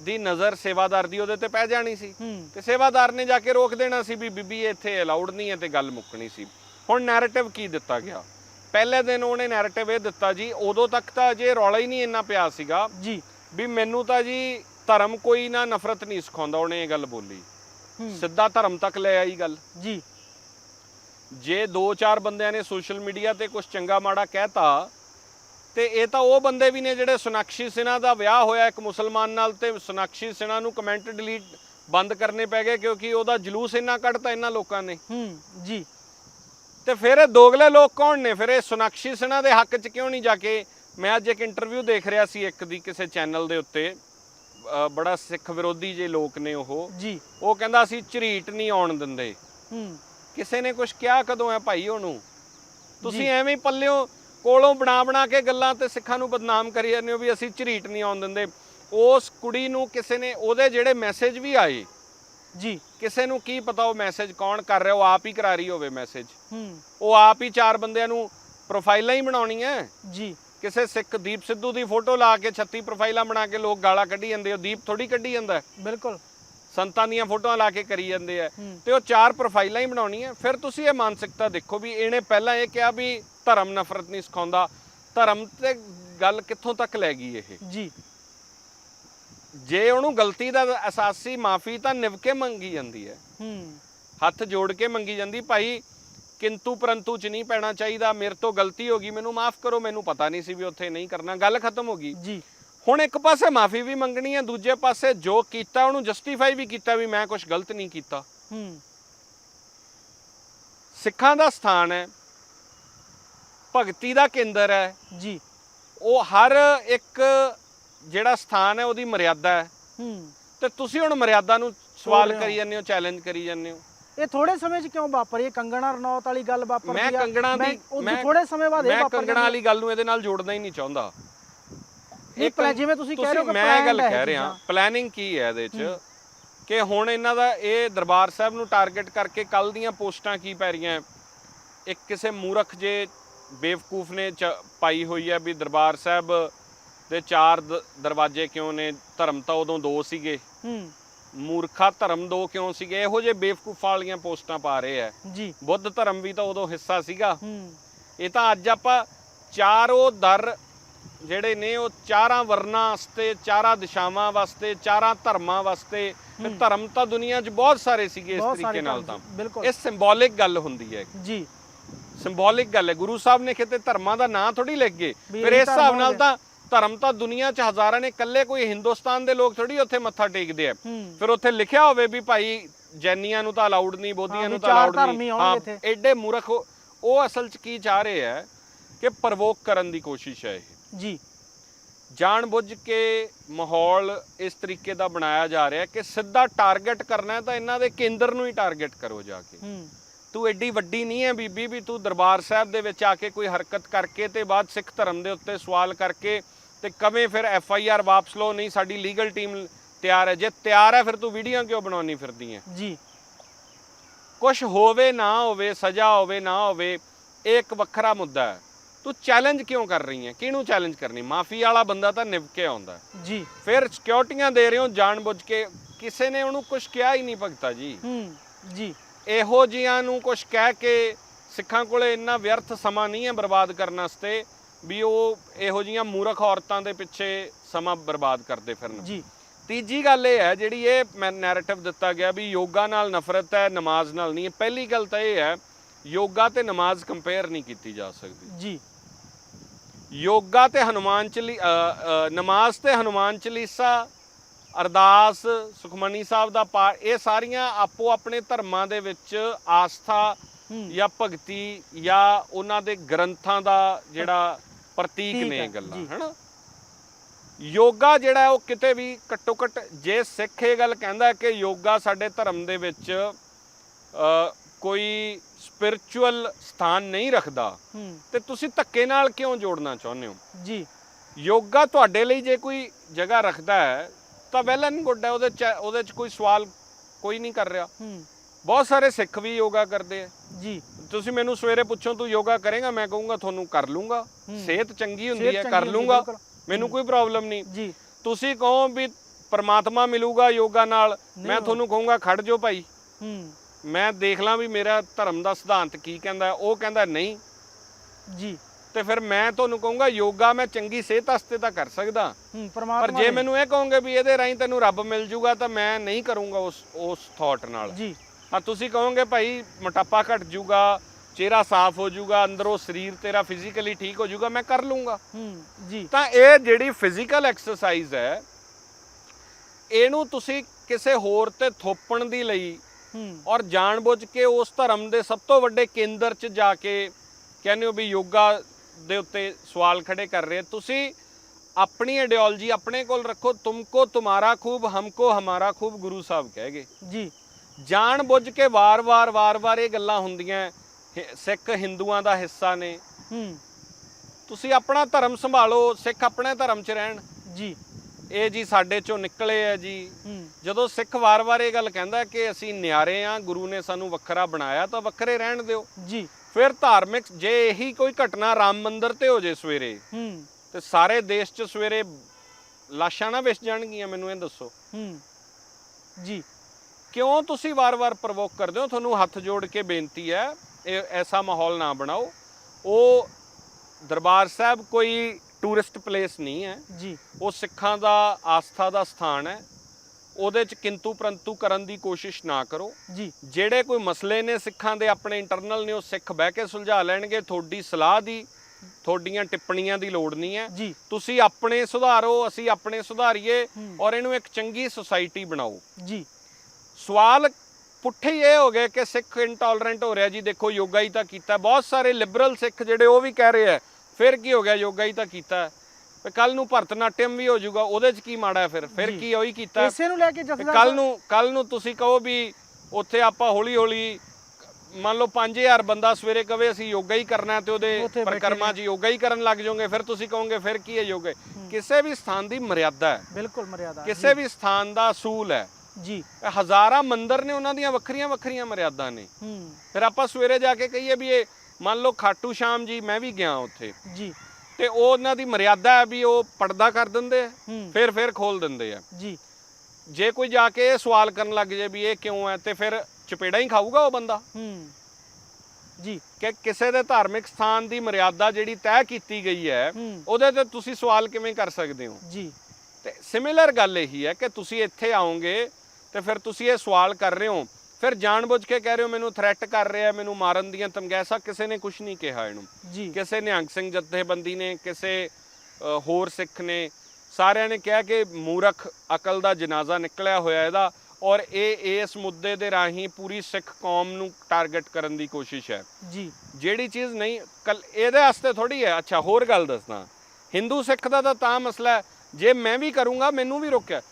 ਦੀ ਨਜ਼ਰ ਸੇਵਾਦਾਰ ਦੀ ਉਹਦੇ ਤੇ ਪੈ ਜਾਣੀ ਸੀ। ਹੂੰ। ਤੇ ਸੇਵਾਦਾਰ ਨੇ ਜਾ ਕੇ ਰੋਕ ਦੇਣਾ ਸੀ ਵੀ ਬੀਬੀ ਇੱਥੇ ਅਲਾਉਡ ਨਹੀਂ ਹੈ ਤੇ ਗੱਲ ਮੁੱਕਣੀ ਸੀ। ਹੁਣ ਨੈਰੇਟਿਵ ਕੀ ਦਿੱਤਾ ਗਿਆ? ਪਹਿਲੇ ਦਿਨ ਉਹਨੇ ਨੈਰੇਟਿਵ ਇਹ ਦਿੱਤਾ ਜੀ ਉਦੋਂ ਤੱਕ ਤਾਂ ਅਜੇ ਰੌਲਾ ਹੀ ਨਹੀਂ ਇੰਨਾ ਪਿਆ ਸੀਗਾ। ਜੀ। ਵੀ ਮੈਨੂੰ ਤਾਂ ਜੀ ਧਰਮ ਕੋਈ ਨਾ ਨਫ਼ਰਤ ਨਹੀਂ ਸਿਖਾਉਂਦਾ ਉਹਨੇ ਇਹ ਗੱਲ ਬੋਲੀ। ਸਿੱਧਾ ਧਰਮ ਤੱਕ ਲੈ ਆਈ ਗੱਲ। ਜੀ। ਜੇ ਦੋ ਚਾਰ ਬੰਦਿਆਂ ਨੇ ਸੋਸ਼ਲ ਮੀਡੀਆ ਤੇ ਕੁਝ ਚੰਗਾ ਮਾੜਾ ਕਹਿਤਾ ਤੇ ਇਹ ਤਾਂ ਉਹ ਬੰਦੇ ਵੀ ਨੇ ਜਿਹੜੇ ਸੁਨਕਸ਼ੀ ਸਿਨਾ ਦਾ ਵਿਆਹ ਹੋਇਆ ਇੱਕ ਮੁਸਲਮਾਨ ਨਾਲ ਤੇ ਸੁਨਕਸ਼ੀ ਸਿਨਾ ਨੂੰ ਕਮੈਂਟ ਡਿਲੀਟ ਬੰਦ ਕਰਨੇ ਪੈ ਗਏ ਕਿਉਂਕਿ ਉਹਦਾ ਜਲੂਸ ਇੰਨਾ ਕੱਢਤਾ ਇਹਨਾਂ ਲੋਕਾਂ ਨੇ। ਹੂੰ ਜੀ। ਤੇ ਫਿਰ ਇਹ ਦੋਗਲੇ ਲੋਕ ਕੌਣ ਨੇ? ਫਿਰ ਇਹ ਸੁਨਕਸ਼ੀ ਸਿਨਾ ਦੇ ਹੱਕ 'ਚ ਕਿਉਂ ਨਹੀਂ ਜਾ ਕੇ? ਮੈਂ ਅੱਜ ਇੱਕ ਇੰਟਰਵਿਊ ਦੇਖ ਰਿਹਾ ਸੀ ਇੱਕ ਦੀ ਕਿਸੇ ਚੈਨਲ ਦੇ ਉੱਤੇ। ਬੜਾ ਸਿੱਖ ਵਿਰੋਧੀ ਜੇ ਲੋਕ ਨੇ ਉਹ ਜੀ। ਉਹ ਕਹਿੰਦਾ ਅਸੀਂ ਝਰੀਟ ਨਹੀਂ ਆਉਣ ਦਿੰਦੇ। ਹੂੰ। ਕਿਸੇ ਨੇ ਕੁਝ ਕਿਹਾ ਕਦੋਂ ਹੈ ਭਾਈ ਉਹਨੂੰ? ਤੁਸੀਂ। ਐਵੇਂ ਹੀ ਪੱਲਿਓ ਕੋਲੋਂ ਬਣਾ ਬਣਾ ਕੇ ਗੱਲਾਂ ਤੇ ਸਿੱਖਾਂ ਨੂੰ ਬਦਨਾਮ ਕਰੀ ਜਾਂਦੇ ਹੋ ਵੀ ਅਸੀਂ ਝਰੀਟ ਨਹੀਂ ਆਉਣ ਦਿੰਦੇ। ਉਸ ਕੁੜੀ ਨੂੰ ਕਿਸੇ ਨੇ ਉਹਦੇ ਜਿਹੜੇ ਮੈਸੇਜ ਵੀ ਆਏ ਜੀ। ਕਿਸੇ ਨੂੰ ਕੀ ਪਤਾ ਉਹ ਮੈਸੇਜ ਕੌਣ ਕਰ ਰਿਹਾ ਉਹ ਆਪ ਹੀ ਕਰਾ ਰਹੀ ਹੋਵੇ ਮੈਸੇਜ ਹੂੰ। ਉਹ ਆਪ ਹੀ ਚਾਰ ਬੰਦਿਆਂ ਨੂੰ ਪ੍ਰੋਫਾਈਲਾਂ ਹੀ ਬਣਾਉਣੀਆਂ। ਜੀ। ਕਿਸੇ ਸਿੱਖ ਦੀਪ ਸਿੱਧੂ ਦੀ ਫੋਟੋ ਲਾ ਕੇ 36 ਪ੍ਰੋਫਾਈਲਾਂ ਬਣਾ ਕੇ ਲੋਕ ਗਾਲਾਂ ਕੱਢੀ ਜਾਂਦੇ ਉਹ ਦੀਪ ਥੋੜੀ ਕੱਢੀ ਜਾਂਦਾ। ਬਿਲਕੁਲ। ਸੰਤਾਂ ਦੀਆਂ ਫੋਟੋਆਂ ਲਾ ਕੇ ਕਰੀ ਜਾਂਦੇ ਆ। ਤੇ ਉਹ ਚਾਰ ਪ੍ਰੋਫਾਈਲਾਂ ਹੀ ਬਣਾਉਣੀਆਂ। ਫਿਰ ਤੁਸੀਂ ਇਹ ਮਾਨਸਿਕਤਾ ਦੇਖੋ ਵੀ ਇਹਨੇ ਪਹਿਲਾਂ ਇਹ ਕਿਹਾ ਵੀ ਧਰਮ ਨਫ਼ਰਤ ਨਹੀਂ ਸਿਖਾਉਂਦਾ। ਧਰਮ ਤੇ ਗੱਲ ਕਿੱਥੋਂ ਤੱਕ ਲੈ ਗਈ ਇਹ? ਜੀ। ਜੇ ਉਹਨੂੰ ਗਲਤੀ ਦਾ ਅਹਿਸਾਸੀ ਮਾਫੀ ਤਾਂ ਨਿਵ ਕੇ ਮੰਗੀ ਜਾਂਦੀ ਹੈ। ਹੂੰ। ਹੱਥ ਜੋੜ ਕੇ ਮੰਗੀ ਜਾਂਦੀ। ਭਾਈ ਕਿੰਤੂ ਪਰੰਤੂ ਚ ਨਹੀਂ ਪੈਣਾ ਚਾਹੀਦਾ ਮੇਰੇ ਤੋਂ ਗਲਤੀ ਹੋ ਗਈ ਮੈਨੂੰ ਮਾਫ ਕਰੋ ਮੈਨੂੰ ਪਤਾ ਨਹੀਂ ਸੀ ਵੀ ਉੱਥੇ ਨਹੀਂ ਕਰਨਾ ਗੱਲ ਖਤਮ ਹੋ ਗਈ। ਜੀ। ਹੁਣ ਇੱਕ ਪਾਸੇ ਮਾਫੀ ਵੀ ਮੰਗਣੀ ਹੈ ਦੂਜੇ ਪਾਸੇ ਜੋ ਕੀਤਾ ਉਹਨੂੰ ਜਸਟੀਫਾਈ ਵੀ ਕੀਤਾ ਵੀ ਮੈਂ ਕੁਝ ਗਲਤ ਨਹੀਂ ਕੀਤਾ। ਹੂੰ। ਸਿੱਖਾਂ ਦਾ ਸਥਾਨ ਹੈ ਭਗਤੀ ਦਾ ਕੇਂਦਰ ਹੈ। ਜੀ। ਉਹ ਹਰ ਇੱਕ ਜਿਹੜਾ ਸਥਾਨ ਹੈ ਉਹਦੀ ਮਰਿਆਦਾ ਹੈ। ਹੂੰ। ਤੇ ਤੁਸੀਂ ਹੁਣ ਮਰਿਆਦਾ ਨੂੰ ਸਵਾਲ। ਕਰੀ ਜਾਂਦੇ ਹੋ ਚੈਲੰਜ ਕਰੀ ਜਾਂਦੇ ਹੋ। ਇਹ ਥੋੜੇ ਸਮੇਂ 'ਚ ਕਿਉਂ ਵਾਪਰੀ? ਇਹ ਕੰਗਣਾ ਰਣੌਤ ਵਾਲੀ ਗੱਲ ਵਾਪਰਦੀ ਮੈਂ ਆ। ਕੰਗਣਾ ਦੀ- ਮੈਂ ਮੈਂ- ਥੋੜੇ ਸਮੇਂ ਬਾਅਦ ਇਹ ਮੈਂ ਵਾਪਰ ਕੰਗਣਾ ਵਾਲੀ ਗੱਲ ਨੂੰ ਇਹਦੇ ਨਾਲ ਜੋੜਨਾ ਹੀ ਨਹੀਂ ਚਾਹੁੰਦਾ। plan- ਜਿਵੇਂ ਤੁਸੀਂ ਕਹਿ ਰਹੇ ਹੋ ਮੈਂ ਗੱਲ ਕਹਿ ਰਿਹਾ। ਪਲੈਨਿੰਗ ਕੀ ਹੈ ਇਹਦੇ 'ਚ। ਕਿ ਹੁਣ ਇਹਨਾਂ ਦਾ ਇਹ ਦਰਬਾਰ ਸਾਹਿਬ ਨੂੰ ਟਾਰਗੇਟ ਕਰਕੇ ਕੱਲ ਦੀਆਂ ਪੋਸਟਾਂ ਕੀ ਪੈ ਰਹੀਆਂ? ਇੱਕ ਕਿਸੇ ਮੂਰਖ ਜੇ ਬੇਵਕੂਫ ਨੇ ਪਾਈ ਹੋਈ ਹੈ ਵੀ ਦਰਬਾਰ ਸਾਹਿਬ ਦੇ ਚਾਰ ਦਰਵਾਜ਼ੇ ਕਿਉਂ ਨੇ? ਧਰਮ ਤਾਂ ਉਦੋਂ ਦੋ ਸੀਗੇ। ਹੂੰ। ਮੂਰਖਾ ਧਰਮ ਦੋ ਕਿਉਂ ਸੀਗੇ? ਇਹੋ ਜਿਹੇ ਬੇਵਕੂਫਾਂ ਵਾਲੀਆਂ ਪੋਸਟਾਂ ਪਾ ਰਹੇ ਆ। ਜੀ। ਬੁੱਧ ਧਰਮ ਵੀ ਤਾਂ ਉਦੋਂ ਹਿੱਸਾ ਸੀਗਾ। ਹੂੰ। ਇਹ ਤਾਂ ਅੱਜ ਆਪਾਂ ਚਾਰੋਂ ਦਰ ਜਿਹੜੇ ਨੇ ਉਹ ਚਾਰਾਂ ਵਰਨਾਂ ਵਾਸਤੇ ਚਾਰਾਂ ਦਿਸ਼ਾਵਾਂ ਵਾਸਤੇ ਚਾਰਾਂ ਧਰਮਾਂ ਵਾਸਤੇ। ਧਰਮ ਤਾਂ ਦੁਨੀਆ 'ਚ ਬਹੁਤ ਸਾਰੇ ਸੀਗੇ ਇਸ ਤਰੀਕੇ ਨਾਲ ਤਾਂ। ਇਹ ਸਿੰਬੋਲਿਕ ਗੱਲ ਹੁੰਦੀ ਹੈ। ਜੀ। ਸਿੰਬੋਲਿਕ ਗੱਲ ਹੈ। ਗੁਰੂ ਸਾਹਿਬ ਨੇ ਕਿਤੇ ਧਰਮਾਂ ਦਾ ਨਾਂ ਥੋੜੀ ਲਿਖ ਗਏ। ਫਿਰ ਇਸ ਹਿਸਾਬ ਨਾਲ ਤਾਂ ਧਰਮ ਤਾਂ ਦੁਨੀਆ 'ਚ ਹਜ਼ਾਰਾਂ ਨੇ ਇਕੱਲੇ ਕੋਈ ਹਿੰਦੁਸਤਾਨ ਦੇ ਲੋਕ ਥੋੜੀ ਉੱਥੇ ਮੱਥਾ ਟੇਕਦੇ ਆ। ਹੂੰ। ਫਿਰ ਉੱਥੇ ਲਿਖਿਆ ਹੋਵੇ ਵੀ ਭਾਈ ਜੈਨੀਆਂ ਨੂੰ ਤਾਂ ਅਲਾਉਡ ਨਹੀਂ ਹਾਂ, ਬੋਧੀਆਂ ਨੂੰ ਤਾਂ ਅਲਾਉਡ ਹੀ ਨਹੀਂ। ਇੱਥੇ। ਐਡੇ ਮੂਰਖ ਉਹ- ਅਸਲ 'ਚ ਕੀ ਚਾਹ ਰਹੇ ਹੈ ਕਿ ਪ੍ਰਵੋਕ ਕਰਨ ਦੀ ਕੋਸ਼ਿਸ਼ ਹੈ ਇਹ। ਜੀ। ਜਾਣ ਬੁੱਝ ਕੇ ਮਾਹੌਲ ਇਸ ਤਰੀਕੇ ਦਾ ਬਣਾਇਆ ਜਾ ਰਿਹਾ ਕਿ ਸਿੱਧਾ ਟਾਰਗੇਟ ਕਰਨਾ ਹੈ ਤਾਂ ਇਹਨਾਂ ਦੇ ਕੇਂਦਰ ਨੂੰ ਹੀ ਟਾਰਗੇਟ ਕਰੋ ਜਾ ਕੇ। ਹੂੰ। ਤੂੰ ਐਡੀ ਵੱਡੀ ਨਹੀਂ ਹੈ ਬੀਬੀ ਵੀ ਤੂੰ ਦਰਬਾਰ ਸਾਹਿਬ ਦੇ ਵਿੱਚ ਆ ਕੇ ਕੋਈ ਹਰਕਤ ਕਰਕੇ ਤੇ ਬਾਅਦ ਸਿੱਖ ਧਰਮ ਦੇ ਉੱਤੇ ਸਵਾਲ ਕਰਕੇ ਤੇ ਕਵੇਂ ਫਿਰ ਐਫ ਆਈ ਆਰ ਵਾਪਸ ਲਓ ਨਹੀਂ ਸਾਡੀ ਲੀਗਲ ਟੀਮ ਤਿਆਰ ਹੈ। ਜੇ ਤਿਆਰ ਹੈ ਫਿਰ ਤੂੰ ਵੀਡੀਓ ਕਿਉਂ ਬਣਾਉਣੀ ਫਿਰਦੀ ਹੈ? ਜੀ। ਕੁਝ ਹੋਵੇ ਨਾ ਹੋਵੇ ਸਜ਼ਾ ਹੋਵੇ ਨਾ ਹੋਵੇ ਇਹ ਇੱਕ ਵੱਖਰਾ ਮੁੱਦਾ ਹੈ। ਤੂੰ ਚੈਲੰਜ ਕਿਉਂ ਕਰ ਰਹੀ ਹੈ? ਕਿਹਨੂੰ ਚੈਲੰਜ ਕਰਨੀ? ਮਾਫੀ ਵਾਲਾ ਬੰਦਾ ਤਾਂ ਨਿਭ ਕੇ ਆਉਂਦਾ। ਜੀ। ਫਿਰ ਸਿਕਿਉਰਟੀਆਂ ਦੇ ਰਹੇ ਹੋ ਜਾਣਬੁੱਝ ਕੇ। ਕਿਸੇ ਨੇ ਉਹਨੂੰ ਕੁਝ ਕਿਹਾ ਹੀ ਨਹੀਂ ਭਗਤਾ ਜੀ। ਹੂੰ ਜੀ। ਇਹੋ ਜੀਆਂ ਨੂੰ ਕੁਝ ਕਹਿ ਕੇ ਸਿੱਖਾਂ ਕੋਲੇ ਇੰਨਾ ਵਿਅਰਥ ਸਮਾਂ ਨਹੀਂ ਹੈ ਬਰਬਾਦ ਕਰਨ ਵਾਸਤੇ। ਵੀ ਉਹ ਇਹੋ ਜੀਆਂ ਮੂਰਖ ਔਰਤਾਂ ਦੇ ਪਿੱਛੇ ਸਮਾਂ ਬਰਬਾਦ ਕਰਦੇ ਫਿਰਨ। ਜੀ। ਤੀਜੀ ਗੱਲ ਇਹ ਹੈ ਜਿਹੜੀ ਇਹ ਮੈਂ ਨੈਰੇਟਿਵ ਦਿੱਤਾ ਗਿਆ ਵੀ ਯੋਗਾ ਨਾਲ ਨਫ਼ਰਤ ਹੈ ਨਮਾਜ਼ ਨਾਲ ਨਹੀਂ। ਹੈ ਪਹਿਲੀ ਗੱਲ ਤਾਂ ਇਹ ਹੈ ਯੋਗਾ ਤੇ ਨਮਾਜ਼ ਕੰਪੇਅਰ ਨਹੀਂ ਕੀਤੀ ਜਾ ਸਕਦੀ। ਜੀ। ਯੋਗਾ ਤੇ ਹਨੂਮਾਨ ਚਲੀ ਨਮਾਜ਼ ਤੇ ਹਨੂਮਾਨ ਚਾਲੀਸਾ ਅਰਦਾਸ ਸੁਖਮਨੀ ਸਾਹਿਬ ਦਾ ਪਾਠ ਇਹ ਸਾਰੀਆਂ ਆਪੋ ਆਪਣੇ ਧਰਮਾਂ ਦੇ ਵਿੱਚ ਆਸਥਾ ਜਾਂ ਭਗਤੀ ਜਾਂ ਉਹਨਾਂ ਦੇ ਗ੍ਰੰਥਾਂ ਦਾ ਜਿਹੜਾ ਪ੍ਰਤੀਕ ਨੇ ਗੱਲਾਂ। ਹਨਾ? ਯੋਗਾ ਜਿਹੜਾ ਉਹ ਕਿਤੇ ਵੀ ਘੱਟੋ ਘੱਟ ਜੇ ਸਿੱਖ ਇਹ ਗੱਲ ਕਹਿੰਦਾ ਕਿ ਯੋਗਾ ਸਾਡੇ ਧਰਮ ਦੇ ਵਿੱਚ ਅ, ਕੋਈ ਸਪਿਰਚੁਅਲ ਸਥਾਨ ਨਹੀਂ ਰੱਖਦਾ ਤੇ ਤੁਸੀਂ ਧੱਕੇ ਨਾਲ ਕਿਉਂ ਜੋੜਨਾ ਚਾਹੁੰਦੇ ਹੋ? ਜੀ। ਯੋਗਾ ਤੁਹਾਡੇ ਲਈ ਜੇ ਕੋਈ ਜਗ੍ਹਾ ਰੱਖਦਾ ਹੈ ਤਾਂ ਵੈਲ ਐਂਡ ਗੁੱਡ ਹੈ ਉਹਦੇ ਚ ਉਹਦੇ ਚ ਕੋਈ ਸਵਾਲ ਕੋਈ ਨਹੀਂ ਕਰ ਰਿਹਾ। ਹੂੰ। ਬਹੁਤ ਸਾਰੇ ਸਿੱਖ ਵੀ ਯੋਗਾ ਕਰਦੇ ਆ। ਜੀ। ਤੁਸੀਂ ਮੈਨੂੰ ਸਵੇਰੇ ਪੁੱਛੋ ਤੂੰ ਯੋਗਾ ਕਰੇਗਾ ਮੈਂ ਕਹੂੰਗਾ ਤੁਹਾਨੂੰ ਕਰ ਲੂੰਗਾ। ਸਿਹਤ ਚੰਗੀ ਹੁੰਦੀ ਹੈ ਕਰ ਲੂੰਗਾ। ਮੈਨੂੰ। ਕੋਈ ਪ੍ਰੋਬਲਮ ਨਹੀਂ। ਜੀ। ਤੁਸੀਂ ਕਹੋ ਵੀ ਪਰਮਾਤਮਾ ਮਿਲੂਗਾ ਯੋਗਾ ਨਾਲ। ਮੈਂ ਤੁਹਾਨੂੰ ਕਹੂੰਗਾ ਖੜ ਜਾਓ ਭਾਈ। ਹੂੰ। ਮੈਂ ਦੇਖ ਲਾਂ ਵੀ ਮੇਰਾ ਧਰਮ ਦਾ ਸਿਧਾਂਤ ਕੀ ਕਹਿੰਦਾ। ਉਹ ਕਹਿੰਦਾ ਨਹੀਂ। ਜੀ। ਤੇ ਫਿਰ ਮੈਂ ਤੁਹਾਨੂੰ ਕਹੂੰਗਾ ਯੋਗਾ ਮੈਂ ਚੰਗੀ ਸਿਹਤ ਵਾਸਤੇ ਤਾਂ ਕਰ ਸਕਦਾ। ਪਰ ਜੇ ਮੈਨੂੰ ਇਹ ਕਹੋਗੇ ਵੀ ਇਹਦੇ ਰਾਹੀਂ ਤੈਨੂੰ ਰੱਬ ਮਿਲ ਜੂਗਾ ਤਾਂ ਮੈਂ ਨਹੀਂ ਕਰੂੰਗਾ ਉਸ ਉਸ ਥਾਟ ਨਾਲ। ਜੀ। ਹਾਂ ਤੁਸੀਂ ਕਹੋਗੇ ਭਾਈ ਮੋਟਾਪਾ ਘਟ ਜੂਗਾ ਚਿਹਰਾ ਸਾਫ਼ ਹੋ ਜੂਗਾ ਅੰਦਰੋਂ ਸਰੀਰ ਤੇਰਾ ਫਿਜ਼ੀਕਲੀ ਠੀਕ ਹੋ ਜੂਗਾ ਮੈਂ ਕਰ ਲੂੰਗਾ। ਹੂੰ ਜੀ। ਤਾਂ ਇਹ ਜਿਹੜੀ ਫਿਜ਼ੀਕਲ ਐਕਸਰਸਾਈਜ਼ ਹੈ ਇਹਨੂੰ ਤੁਸੀਂ ਕਿਸੇ ਹੋਰ ਤੇ ਥੋਪਣ ਦੀ ਲਈ ਹੂੰ। ਔਰ ਜਾਣਬੁੱਝ ਕੇ ਉਸ ਧਰਮ ਦੇ ਸਭ ਤੋਂ ਵੱਡੇ ਕੇਂਦਰ 'ਚ ਜਾ ਕੇ ਕਹਿੰਦੇ ਹੋ ਵੀ ਯੋਗਾ ਦੇ ਉੱਤੇ ਸਵਾਲ ਖੜੇ ਕਰ ਰਹੇ ਤੁਸੀਂ ਆਪਣੀ ਆਈਡੀਓਲੋਜੀ ਆਪਣੇ ਕੋਲ ਰੱਖੋ ਤੁਮਕੋ ਤੁਮਾਰਾ ਖੂਬ ਹਮਕੋ ਹਮਾਰਾ ਖੂਬ ਗੁਰੂ ਸਾਹਿਬ ਕਹਿ ਗਏ। ਜੀ। ਜਾਣ ਬੁੱਝ ਕੇ ਵਾਰ-ਵਾਰ ਵਾਰ-ਵਾਰ ਇਹ ਗੱਲਾਂ ਹੁੰਦੀਆਂ ਸਿੱਖ ਹਿੰਦੂਆਂ ਦਾ ਹਿੱਸਾ ਨੇ। ਹੂੰ। ਤੁਸੀਂ ਆਪਣਾ ਧਰਮ ਸੰਭਾਲੋ ਸਿੱਖ ਆਪਣੇ ਧਰਮ 'ਚ ਰਹਿਣ। ਜੀ। ਇਹ ਜੀ ਸਾਡੇ 'ਚੋਂ ਨਿਕਲੇ ਆ ਜੀ। ਜਦੋਂ ਸਿੱਖ ਵਾਰ-ਵਾਰ ਇਹ ਗੱਲ ਕਹਿੰਦਾ ਕਿ ਅਸੀਂ ਨਿਆਰੇ ਆ ਗੁਰੂ ਨੇ ਸਾਨੂੰ ਵੱਖਰਾ ਬਣਾਇਆ ਤਾਂ ਵੱਖਰੇ ਰਹਿਣ ਦਿਓ। ਜੀ। ਫਿਰ ਧਾਰਮਿਕ ਜੇ ਇਹੀ ਕੋਈ ਘਟਨਾ ਰਾਮ ਮੰਦਿਰ ਤੇ ਹੋ ਜੇ ਸਵੇਰੇ ਹੂੰ। ਤੇ ਸਾਰੇ ਦੇਸ਼ 'ਚ ਸਵੇਰੇ ਲਾਸ਼ਾਂ ਨਾ ਵਿਸ ਜਾਣਗੀਆਂ ਮੈਨੂੰ ਇਹ ਦੱਸੋ। ਹੂੰ। ਜੀ। ਕਿਉਂ ਤੁਸੀਂ ਵਾਰ-ਵਾਰ ਪ੍ਰਵੋਕ ਕਰਦੇ ਹੋ? ਤੁਹਾਨੂੰ ਹੱਥ ਜੋੜ ਕੇ ਬੇਨਤੀ ਹੈ ਇਹ ਐਸਾ ਮਾਹੌਲ ਨਾ ਬਣਾਓ। ਉਹ ਦਰਬਾਰ ਸਾਹਿਬ ਕੋਈ ਟੂਰਿਸਟ ਪਲੇਸ ਨਹੀਂ ਹੈ। ਜੀ। ਉਹ ਸਿੱਖਾਂ ਦਾ ਆਸਥਾ ਦਾ ਸਥਾਨ ਹੈ। ਉਹਦੇ ਚ ਕਿੰਤੂ ਪ੍ਰੰਤੂ ਕਰਨ ਦੀ ਕੋਸ਼ਿਸ਼ ਨਾ ਕਰੋ। ਜੀ। ਜਿਹੜੇ ਕੋਈ ਮਸਲੇ ਨੇ ਸਿੱਖਾਂ ਦੇ ਆਪਣੇ ਇੰਟਰਨਲ ਨੇ ਉਹ ਸਿੱਖ ਬਹਿ ਕੇ ਸੁਲਝਾ ਲੈਣਗੇ। ਤੁਹਾਡੀ ਸਲਾਹ ਦੀ ਤੁਹਾਡੀਆਂ ਟਿੱਪਣੀਆਂ ਦੀ ਲੋੜ ਨਹੀਂ ਹੈ। ਜੀ। ਤੁਸੀਂ ਆਪਣੇ ਸੁਧਾਰੋ ਅਸੀਂ ਆਪਣੇ ਸੁਧਾਰੀਏ। ਔਰ ਇਹਨੂੰ ਇੱਕ ਚੰਗੀ ਸੁਸਾਇਟੀ ਬਣਾਓ। ਜੀ। ਸਵਾਲ ਪੁੱਠੇ ਹੀ ਇਹ ਹੋ ਗਏ ਕਿ ਸਿੱਖ ਇਨਟੋਲਰੈਂਟ ਹੋ ਰਿਹਾ ਜੀ। ਦੇਖੋ ਯੋਗਾ ਹੀ ਤਾਂ ਕੀਤਾ। ਬਹੁਤ ਸਾਰੇ ਲਿਬਰਲ ਸਿੱਖ ਜਿਹੜੇ ਉਹ ਵੀ ਕਹਿ ਰਹੇ ਆ ਫਿਰ ਕੀ ਹੋ ਗਿਆ? ਯੋਗਾ ਹੀ ਤਾਂ ਕੀਤਾ। ਤੇ ਕੱਲ ਨੂੰ ਭਰਤਨਾਟਿਅਮ ਵੀ ਹੋ ਜਾਊਗਾ ਉਹਦੇ ਚ ਕੀ ਮਾੜਾ ਫਿਰ? ਫਿਰ। ਕੀ ਉਹੀ ਕੀਤਾ? ਇਸੇ ਨੂੰ ਲੈ ਕੇ ਜਥੇਦਾਰ ਕੱਲ ਨੂੰ ਕੱਲ ਨੂੰ ਤੁਸੀਂ ਕਹੋ ਵੀ ਉੱਥੇ ਆਪਾਂ ਹੌਲੀ ਹੌਲੀ ਮੰਨ ਲਓ 5000 ਬੰਦਾ ਸਵੇਰੇ ਕਵੇ ਅਸੀਂ ਯੋਗਾ ਹੀ ਕਰਨਾ ਤੇ ਉਹਦੇ ਪ੍ਰਕਰਮਾ 'ਚ ਯੋਗਾ ਹੀ ਕਰਨ ਲੱਗ ਜਾਓਗੇ ਫਿਰ ਤੁਸੀਂ ਕਹੋਗੇ ਫਿਰ ਕੀ ਹੈ ਯੋਗਾ? ਕਿਸੇ ਵੀ ਸਥਾਨ ਦੀ ਮਰਿਆਦਾ ਹੈ। ਬਿਲਕੁਲ ਮਰਿਆਦਾ ਕਿਸੇ ਵੀ ਸਥਾਨ ਦਾ ਅਸੂਲ ਹੈ। ਜੀ। ਹਜ਼ਾਰਾਂ ਮੰਦਰ ਨੇ ਉਹਨਾਂ ਦੀਆਂ ਵੱਖਰੀਆਂ ਵੱਖਰੀਆਂ ਮਰਿਆਦਾ ਨੇ। ਹੂੰ। ਫਿਰ ਆਪਾਂ ਸਵੇਰੇ ਜਾ ਕੇ ਕਹੀਏ ਵੀ ਇਹ ਮੰਨ ਲਓ ਖਾਟੂ ਸ਼ਾਮ ਜੀ ਮੈਂ ਵੀ ਗਿਆ ਉੱਥੇ। ਜੀ। ਤੇ ਉਹ ਉਹਨਾਂ ਦੀ ਮਰਿਆਦਾ ਹੈ ਵੀ ਉਹ ਪਰਦਾ ਕਰ ਦਿੰਦੇ ਆ ਫਿਰ ਫਿਰ ਖੋਲ ਦਿੰਦੇ ਆ। ਜੀ। ਜੇ ਕੋਈ ਜਾ ਕੇ ਇਹ ਸਵਾਲ ਕਰਨ ਲੱਗ ਜੇ ਵੀ ਇਹ ਕਿਉਂ ਹੈ ਤੇ ਫਿਰ ਚਪੇੜਾ ਹੀ ਖਾਊਗਾ ਉਹ ਬੰਦਾ। ਹੂੰ। ਜੀ। ਕਿ ਕਿਸੇ ਦੇ ਧਾਰਮਿਕ ਸਥਾਨ ਦੀ ਮਰਿਆਦਾ ਜਿਹੜੀ ਤੈਅ ਕੀਤੀ ਗਈ ਹੈ ਹੂੰ। ਉਹਦੇ ਤੇ ਤੁਸੀਂ ਸਵਾਲ ਕਿਵੇਂ ਕਰ ਸਕਦੇ ਹੋ? ਜੀ। ਤੇ ਸਿਮਿਲਰ ਗੱਲ ਇਹੀ ਹੈ ਕਿ ਤੁਸੀਂ ਇੱਥੇ ਆਓਗੇ ਤੇ ਫਿਰ ਤੁਸੀਂ ਇਹ ਸਵਾਲ ਕਰ ਰਹੇ ਹੋ। ਫਿਰ ਜਾਣਬੁੱਝ ਕੇ ਕਹਿ ਰਹੇ ਹੋ ਮੈਨੂੰ ਥ੍ਰੈਟ ਕਰ ਰਿਹਾ ਮੈਨੂੰ ਮਾਰਨ ਦੀਆਂ ਧਮਕੀਆਂ। ਕਿਸੇ ਨੇ ਕੁਝ ਨਹੀਂ ਕਿਹਾ ਇਹਨੂੰ। ਜੀ। ਕਿਸੇ ਨਿਹੰਗ ਸਿੰਘ ਜਥੇਬੰਦੀ ਨੇ ਕਿਸੇ ਹੋਰ ਸਿੱਖ ਨੇ ਸਾਰਿਆਂ ਨੇ ਕਿਹਾ ਕਿ ਮੂਰਖ ਅਕਲ ਦਾ ਜਨਾਜ਼ਾ ਨਿਕਲਿਆ ਹੋਇਆ ਇਹਦਾ ਔਰ ਇਹ ਇਸ ਮੁੱਦੇ ਦੇ ਰਾਹੀਂ ਪੂਰੀ ਸਿੱਖ ਕੌਮ ਨੂੰ ਟਾਰਗੇਟ ਕਰਨ ਦੀ ਕੋਸ਼ਿਸ਼ ਹੈ। ਜੀ। ਜਿਹੜੀ ਚੀਜ਼ ਨਹੀਂ ਕੱਲ ਇਹਦੇ ਵਾਸਤੇ ਥੋੜੀ ਹੈ। ਅੱਛਾ ਹੋਰ ਗੱਲ ਦੱਸਦਾ। ਹਿੰਦੂ ਸਿੱਖ ਦਾ ਤਾਂ ਤਾਂ ਮਸਲਾ ਹੈ। ਜੇ ਮੈਂ ਵੀ ਕਰੂੰਗਾ ਮੈਨੂੰ ਵੀ ਰੋਕਿਆ।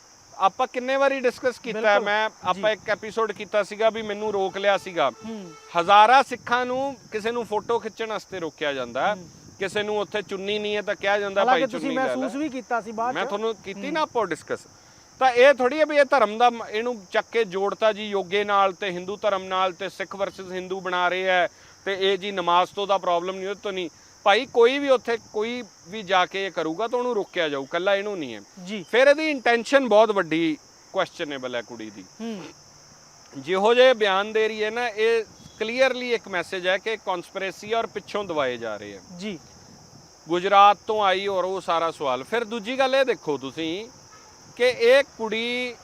ਆਪਾਂ ਕਿੰਨੇ ਵਾਰੀ ਡਿਸਕਸ ਕੀਤਾ ਹੈ? ਮੈਂ ਆਪਾਂ ਇੱਕ ਐਪੀਸੋਡ ਕੀਤਾ ਸੀਗਾ ਵੀ ਮੈਨੂੰ ਰੋਕ ਲਿਆ ਸੀਗਾ। ਹਜ਼ਾਰਾਂ ਸਿੱਖਾਂ ਨੂੰ ਕਿਸੇ ਨੂੰ ਫੋਟੋ ਖਿੱਚਣ ਵਾਸਤੇ ਰੋਕਿਆ ਜਾਂਦਾ ਹੈ। ਕਿਸੇ ਨੂੰ ਉੱਥੇ ਚੁੰਨੀ ਨਹੀਂ ਹੈ ਤਾਂ ਕਿਹਾ ਜਾਂਦਾ ਭਾਈ ਚੁੰਨੀ ਲੈ ਲੈ। ਮਹਿਸੂਸ ਵੀ ਕੀਤਾ ਸੀ ਬਾਅਦ ਮੈਂ ਤੁਹਾਨੂੰ ਕੀਤੀ ਨਾ ਆਪੋ ਡਿਸਕਸ ਤਾਂ ਇਹ ਥੋੜੀ ਹੈ ਵੀ ਇਹ ਧਰਮ ਦਾ ਇਹਨੂੰ ਚੱਕ ਕੇ ਜੋੜਤਾ ਜੀ ਯੋਗੇ ਨਾਲ ਤੇ ਹਿੰਦੂ ਧਰਮ ਨਾਲ ਤੇ ਸਿੱਖ ਵਰਸਸ ਹਿੰਦੂ ਬਣਾ ਰਹੇ ਹੈ ਤੇ ਇਹ ਜੀ ਨਮਾਜ਼ ਤੋਂ ਦਾ ਪ੍ਰੋਬਲਮ ਨਹੀਂ ਉਹ ਤੋਂ ਨਹੀਂ। ਭਾਈ ਕੋਈ ਵੀ ਉੱਥੇ ਕੋਈ ਵੀ ਜਾ ਕੇ ਇਹ ਕਰੂਗਾ ਤਾਂ ਉਹਨੂੰ ਰੋਕਿਆ ਜਾਊ ਕੱਲਾ ਇਹਨੂੰ ਨਹੀਂ ਹੈ। ਜੀ। ਫਿਰ ਇਹਦੀ ਇੰਟੈਂਸ਼ਨ ਬਹੁਤ ਵੱਡੀ ਕੁਐਸਚਨੇਬਲ ਹੈ ਕੁੜੀ ਦੀ। ਹੂੰ। ਜਿਹੋ ਜਿਹੇ ਬਿਆਨ ਦੇ ਰਹੀ ਹੈ ਨਾ ਇਹ ਕਲੀਅਰਲੀ ਇੱਕ ਮੈਸੇਜ ਹੈ ਕਿ ਕਨਸਪੀਰੇਸੀ ਔਰ ਪਿੱਛੋਂ ਦਵਾਏ ਜਾ ਰਹੇ ਹੈ। ਜੀ। ਗੁਜਰਾਤ ਤੋਂ ਆਈ ਔਰ ਉਹ ਸਾਰਾ ਸਵਾਲ। ਫਿਰ ਦੂਜੀ ਗੱਲ ਇਹ ਦੇਖੋ ਤੁਸੀਂ ਕਿ ਇਹ ਕੁੜੀ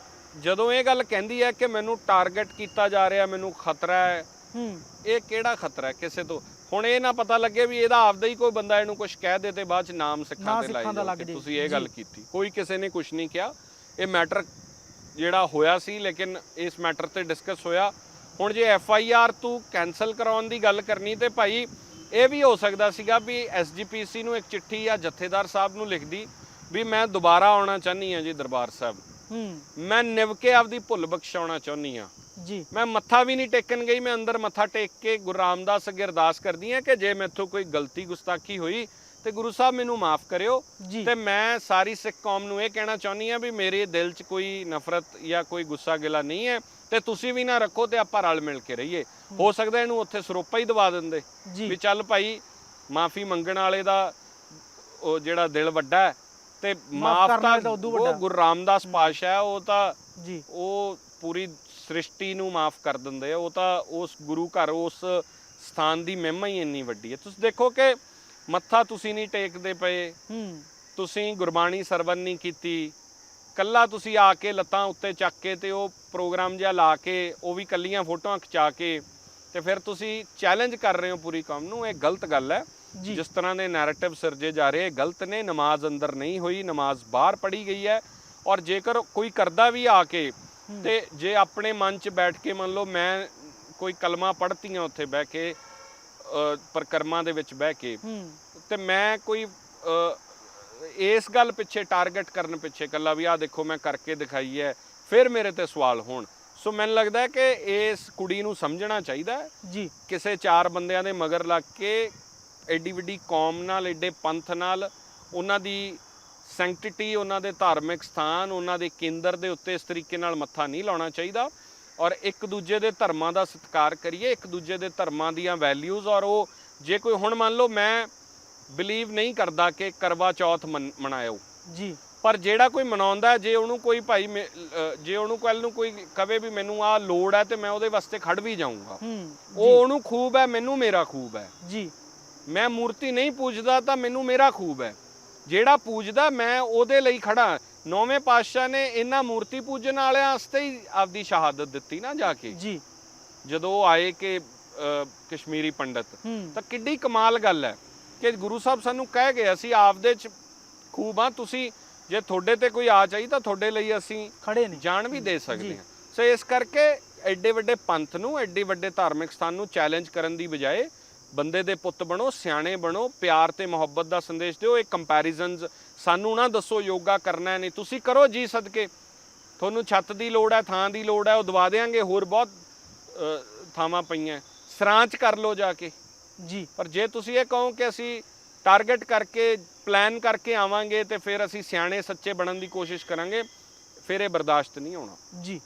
ਜਦੋਂ ਇਹ ਗੱਲ ਕਹਿੰਦੀ ਹੈ ਕਿ ਮੈਨੂੰ ਟਾਰਗੇਟ ਕੀਤਾ ਜਾ ਰਿਹਾ ਮੈਨੂੰ ਖਤਰਾ ਹੈ ਹੂੰ। ਇਹ ਕਿਹੜਾ ਖਤਰਾ ਹੈ? ਕਿਸੇ ਤੋਂ ਹੁਣ ਇਹ ਨਾ ਪਤਾ ਲੱਗੇ ਵੀ ਇਹਦਾ ਆਪਦਾ ਹੀ ਕੋਈ ਬੰਦਾ ਇਹਨੂੰ ਕੁਝ ਕਹਿ ਦੇ ਤੇ ਬਾਅਦ ਚ ਨਾਮ ਸਿੱਖਾਂ ਤੇ ਲਾਈ। ਤੁਸੀਂ ਇਹ ਗੱਲ। ਕੀਤੀ। ਕੋਈ ਕਿਸੇ ਨੇ ਕੁਝ ਨਹੀਂ ਕਿਹਾ। ਇਹ ਮੈਟਰ ਜਿਹੜਾ ਹੋਇਆ ਸੀ ਲੇਕਿਨ ਇਸ ਮੈਟਰ ਤੇ ਡਿਸਕਸ ਹੋਇਆ। ਹੁਣ ਜੇ ਐਫ ਆਈ ਆਰ ਤੂੰ ਕੈਨਸਲ ਕਰਾਉਣ ਦੀ ਗੱਲ ਕਰਨੀ ਤੇ ਭਾਈ ਇਹ ਵੀ ਹੋ ਸਕਦਾ ਸੀਗਾ ਵੀ ਐਸ ਜੀ ਪੀ ਸੀ ਨੂੰ ਇੱਕ ਚਿੱਠੀ ਜਾਂ ਜਥੇਦਾਰ ਸਾਹਿਬ ਨੂੰ ਲਿਖਦੀ ਵੀ ਮੈਂ ਦੁਬਾਰਾ ਆਉਣਾ ਚਾਹਨੀ ਹਾਂ ਜੀ ਦਰਬਾਰ ਸਾਹਿਬ। ਮੈਂ ਨਿਵ ਕੇ ਆਪਦੀ ਭੁੱਲ ਬਖਸ਼ਾਉਣਾ ਚਾਹੁੰਦੀ ਹਾਂ। ਜੀ। ਮੈਂ ਮੱਥਾ ਵੀ ਨਹੀਂ ਟੇਕਣ ਗਈ ਮੈਂ ਅੰਦਰ ਮੱਥਾ ਟੇਕ ਕੇ ਗੁਰੂ ਰਾਮਦਾਸ ਅੱਗੇ ਅਰਦਾਸ ਕਰਦੀ ਹਾਂ ਕਿ ਜੇ ਮੈਥੋਂ ਕੋਈ ਗਲਤੀ ਗੁਸਤਾਖੀ ਹੋਈ ਤੇ ਗੁਰੂ ਸਾਹਿਬ ਮੈਨੂੰ ਮਾਫ ਕਰਿਓ। ਤੇ ਮੈਂ ਸਾਰੀ ਸਿੱਖ ਕੌਮ ਨੂੰ ਇਹ ਕਹਿਣਾ ਚਾਹੁੰਦੀ ਹਾਂ ਵੀ ਮੇਰੇ ਦਿਲ 'ਚ ਕੋਈ ਨਫ਼ਰਤ ਜਾਂ ਕੋਈ ਗੁੱਸਾ ਗਿਲਾ ਨਹੀਂ ਹੈ ਤੇ ਤੁਸੀਂ ਵੀ ਨਾ ਰੱਖੋ ਤੇ ਆਪਾਂ ਰਲ ਮਿਲ ਕੇ ਰਹੀਏ। ਹੋ। ਸਕਦਾ ਇਹਨੂੰ ਉੱਥੇ ਸਰੋਪਾ ਹੀ ਦਵਾ ਦਿੰਦੇ ਵੀ ਚੱਲ ਭਾਈ ਮਾਫੀ ਮੰਗਣ ਵਾਲੇ ਦਾ ਉਹ ਜਿਹੜਾ ਦਿਲ ਵੱਡਾ ਹੈ ਤੇ ਮਾਫ ਤਾਂ ਉਹ। ਗੁਰੂ ਰਾਮਦਾਸ ਹੈ ਉਹ ਤਾਂ ਜੀ। ਉਹ ਪੂਰੀ ਸ੍ਰਿਸ਼ਟੀ ਨੂੰ ਮਾਫ ਕਰ ਦਿੰਦੇ ਆ ਉਹ ਤਾਂ ਉਸ ਗੁਰੂ ਘਰ ਉਸ ਸਥਾਨ ਦੀ ਮਹਿਮਾ ਹੀ ਇੰਨੀ ਵੱਡੀ ਹੈ। ਤੁਸੀਂ ਦੇਖੋ ਕਿ ਮੱਥਾ ਤੁਸੀਂ ਨਹੀਂ ਟੇਕਦੇ ਪਏ ਹੂੰ। ਤੁਸੀਂ ਗੁਰਬਾਣੀ ਸਰਵਨ ਨਹੀਂ ਕੀਤੀ ਕੱਲਾ ਤੁਸੀਂ ਆ ਕੇ ਲੱਤਾਂ ਉੱਤੇ ਚੱਕ ਕੇ ਤੇ ਉਹ ਪ੍ਰੋਗਰਾਮ ਜਿਹਾ ਲਾ ਕੇ ਉਹ ਵੀ ਕੱਲੀਆਂ ਫੋਟੋਆਂ ਖਿਚਾ ਕੇ ਤੇ ਫਿਰ ਤੁਸੀਂ ਚੈਲੰਜ ਕਰ ਰਹੇ ਹੋ ਪੂਰੀ ਕੌਮ ਨੂੰ ਇਹ ਗਲਤ ਗੱਲ ਹੈ। ਜਿਸ ਤਰ੍ਹਾਂ ਦੇ ਨੈਰੇਟਿਵ ਸਿਰਜੇ ਜਾ ਰਹੇ ਇਹ ਗਲਤ ਨੇ ਨਮਾਜ਼ ਅੰਦਰ ਨਹੀਂ ਹੋਈ ਨਮਾਜ਼ ਬਾਹਰ ਪੜੀ ਗਈ ਹੈ ਔਰ ਜੇਕਰ ਕੋਈ ਕਰਦਾ ਵੀ ਆ ਕੇ। ਤੇ ਜੇ ਆਪਣੇ ਮਨ 'ਚ ਬੈਠ ਕੇ ਮੰਨ ਲਓ ਮੈਂ ਕੋਈ ਕਲਮਾ ਪੜ੍ਹਤੀਆਂ ਉੱਥੇ ਬਹਿ ਕੇ ਪ੍ਰਕਰਮਾਂ ਦੇ ਵਿੱਚ ਬਹਿ ਕੇ ਤੇ ਮੈਂ ਕੋਈ ਇਸ ਗੱਲ ਪਿੱਛੇ ਟਾਰਗੇਟ ਕਰਨ ਪਿੱਛੇ ਕੱਲਾ ਵੀ ਆ ਦੇਖੋ ਮੈਂ ਕਰਕੇ ਦਿਖਾਈ ਹੈ ਫਿਰ ਮੇਰੇ ਤੇ ਸਵਾਲ ਹੋਣ। ਸੋ ਮੈਨੂੰ ਲੱਗਦਾ ਹੈ ਕਿ ਇਸ ਕੁੜੀ ਨੂੰ ਸਮਝਣਾ ਚਾਹੀਦਾ ਹੈ। ਜੀ। ਕਿਸੇ ਚਾਰ ਬੰਦਿਆਂ ਦੇ ਮਗਰ ਲੱਗ ਕੇ ਐਡੀ ਵੱਡੀ ਕੌਮ ਨਾਲ ਐਡੇ ਪੰਥ ਨਾਲ ਉਹਨਾਂ ਦੀ ਸੈਂਕਟਿਟੀ ਉਹਨਾਂ ਦੇ ਧਾਰਮਿਕ ਸਥਾਨ ਉਹਨਾਂ ਦੇ ਕੇਂਦਰ ਦੇ ਉੱਤੇ ਇਸ ਤਰੀਕੇ ਨਾਲ ਮੱਥਾ ਨਹੀਂ ਲਾਉਣਾ ਚਾਹੀਦਾ। ਔਰ ਇੱਕ ਦੂਜੇ ਦੇ ਧਰਮਾਂ ਦਾ ਸਤਿਕਾਰ ਕਰੀਏ ਇੱਕ ਦੂਜੇ ਦੇ ਧਰਮਾਂ ਦੀਆਂ ਵੈਲਿਊਜ਼ ਔਰ ਉਹ ਜੇ ਕੋਈ ਹੁਣ ਮੰਨ ਲਓ ਮੈਂ ਬਿਲੀਵ ਨਹੀਂ ਕਰਦਾ ਕਿ ਕਰਵਾ ਚੌਥ ਮਨ- ਮਨਾਇਓ। ਜੀ। ਪਰ ਜਿਹੜਾ ਕੋਈ ਮਨਾਉਂਦਾ ਹੈ, ਜੇ ਉਹਨੂੰ ਕੋਈ ਭਾਈ ਜੇ ਉਹਨੂੰ ਕੱਲ ਨੂੰ ਕੋਈ ਕਵੇ ਵੀ ਮੈਨੂੰ ਆ ਲੋੜ ਹੈ ਤੇ ਮੈਂ ਉਹਦੇ ਵਾਸਤੇ ਖੜ ਵੀ ਜਾਊਂਗਾ। ਉਹ ਉਹਨੂੰ ਖੂਬ ਹੈ ਮੈਨੂੰ ਮੇਰਾ ਖੂਬ ਹੈ। ਜੀ। ਮੈਂ ਮੂਰਤੀ ਨਹੀਂ ਪੂਜਦਾ ਤਾਂ ਮੈਨੂੰ ਮੇਰਾ ਖੂਬ ਹੈ। ਜਿਹੜਾ ਪੂਜਦਾ ਮੈਂ ਉਹਦੇ ਲਈ ਖੜਾ ਨੌਵੇਂ ਪਾਤਸ਼ਾਹ ਨੇ ਇਹਨਾਂ ਮੂਰਤੀ ਪੂਜਣ ਵਾਲਿਆਂ ਵਾਸਤੇ ਹੀ ਆਪਦੀ ਸ਼ਹਾਦਤ ਦਿੱਤੀ ਨਾ ਜਾ ਕੇ। ਜੀ। ਜਦੋਂ ਆਏ ਕਿ ਕਸ਼ਮੀਰੀ ਪੰਡਤ ਤਾਂ ਕਿੱਡੀ ਕਮਾਲ ਗੱਲ ਹੈ ਕਿ ਗੁਰੂ ਸਾਹਿਬ ਸਾਨੂੰ ਕਹਿ ਗਏ ਅਸੀਂ ਆਪਦੇ ਚ ਖੂਬ ਆ ਤੁਸੀਂ ਜੇ ਤੁਹਾਡੇ ਤੇ ਕੋਈ ਆ ਚਾਹੀ ਤਾਂ ਤੁਹਾਡੇ ਲਈ ਅਸੀਂ ਖੜੇ ਨੇ। ਜਾਨ ਵੀ ਦੇ ਸਕਦੇ। ਹਾਂ। ਸੋ ਇਸ ਕਰਕੇ ਐਡੇ ਵੱਡੇ ਪੰਥ ਨੂੰ ਐਡੇ ਵੱਡੇ ਧਾਰਮਿਕ ਸਥਾਨ ਨੂੰ ਚੈਲੰਜ ਕਰਨ ਦੀ ਬਜਾਏ ਬੰਦੇ ਦੇ ਪੁੱਤ ਬਣੋ ਸਿਆਣੇ ਬਣੋ ਪਿਆਰ ਤੇ ਮੁਹੱਬਤ ਦਾ ਸੰਦੇਸ਼ ਦਿਓ ਇਹ ਕੰਪੈਰੀਜ਼ਨਸ ਸਾਨੂੰ ਨਾ ਦੱਸੋ ਯੋਗਾ ਕਰਨਾ ਨਹੀਂ। ਤੁਸੀਂ ਕਰੋ ਜੀ ਸਦਕੇ। ਤੁਹਾਨੂੰ ਛੱਤ ਦੀ ਲੋੜ ਹੈ ਥਾਂ ਦੀ ਲੋੜ ਹੈ ਉਹ ਦਵਾ ਦੇਾਂਗੇ ਹੋਰ ਬਹੁਤ ਥਾਵਾਂ ਪਈਆਂ। ਸਰਾਂਚ ਕਰ ਲਓ ਜਾ ਕੇ। ਜੀ। ਪਰ ਜੇ ਤੁਸੀਂ ਇਹ ਕਹੋ ਕਿ ਅਸੀਂ ਟਾਰਗੇਟ ਕਰਕੇ ਪਲਾਨ ਕਰਕੇ ਆਵਾਂਗੇ ਤੇ ਫਿਰ ਅਸੀਂ ਸਿਆਣੇ ਸੱਚੇ ਬਣਨ ਦੀ ਕੋਸ਼ਿਸ਼ ਕਰਾਂਗੇ ਫਿਰ ਇਹ ਬਰਦਾਸ਼ਤ ਨਹੀਂ ਹੋਣਾ। ਜੀ।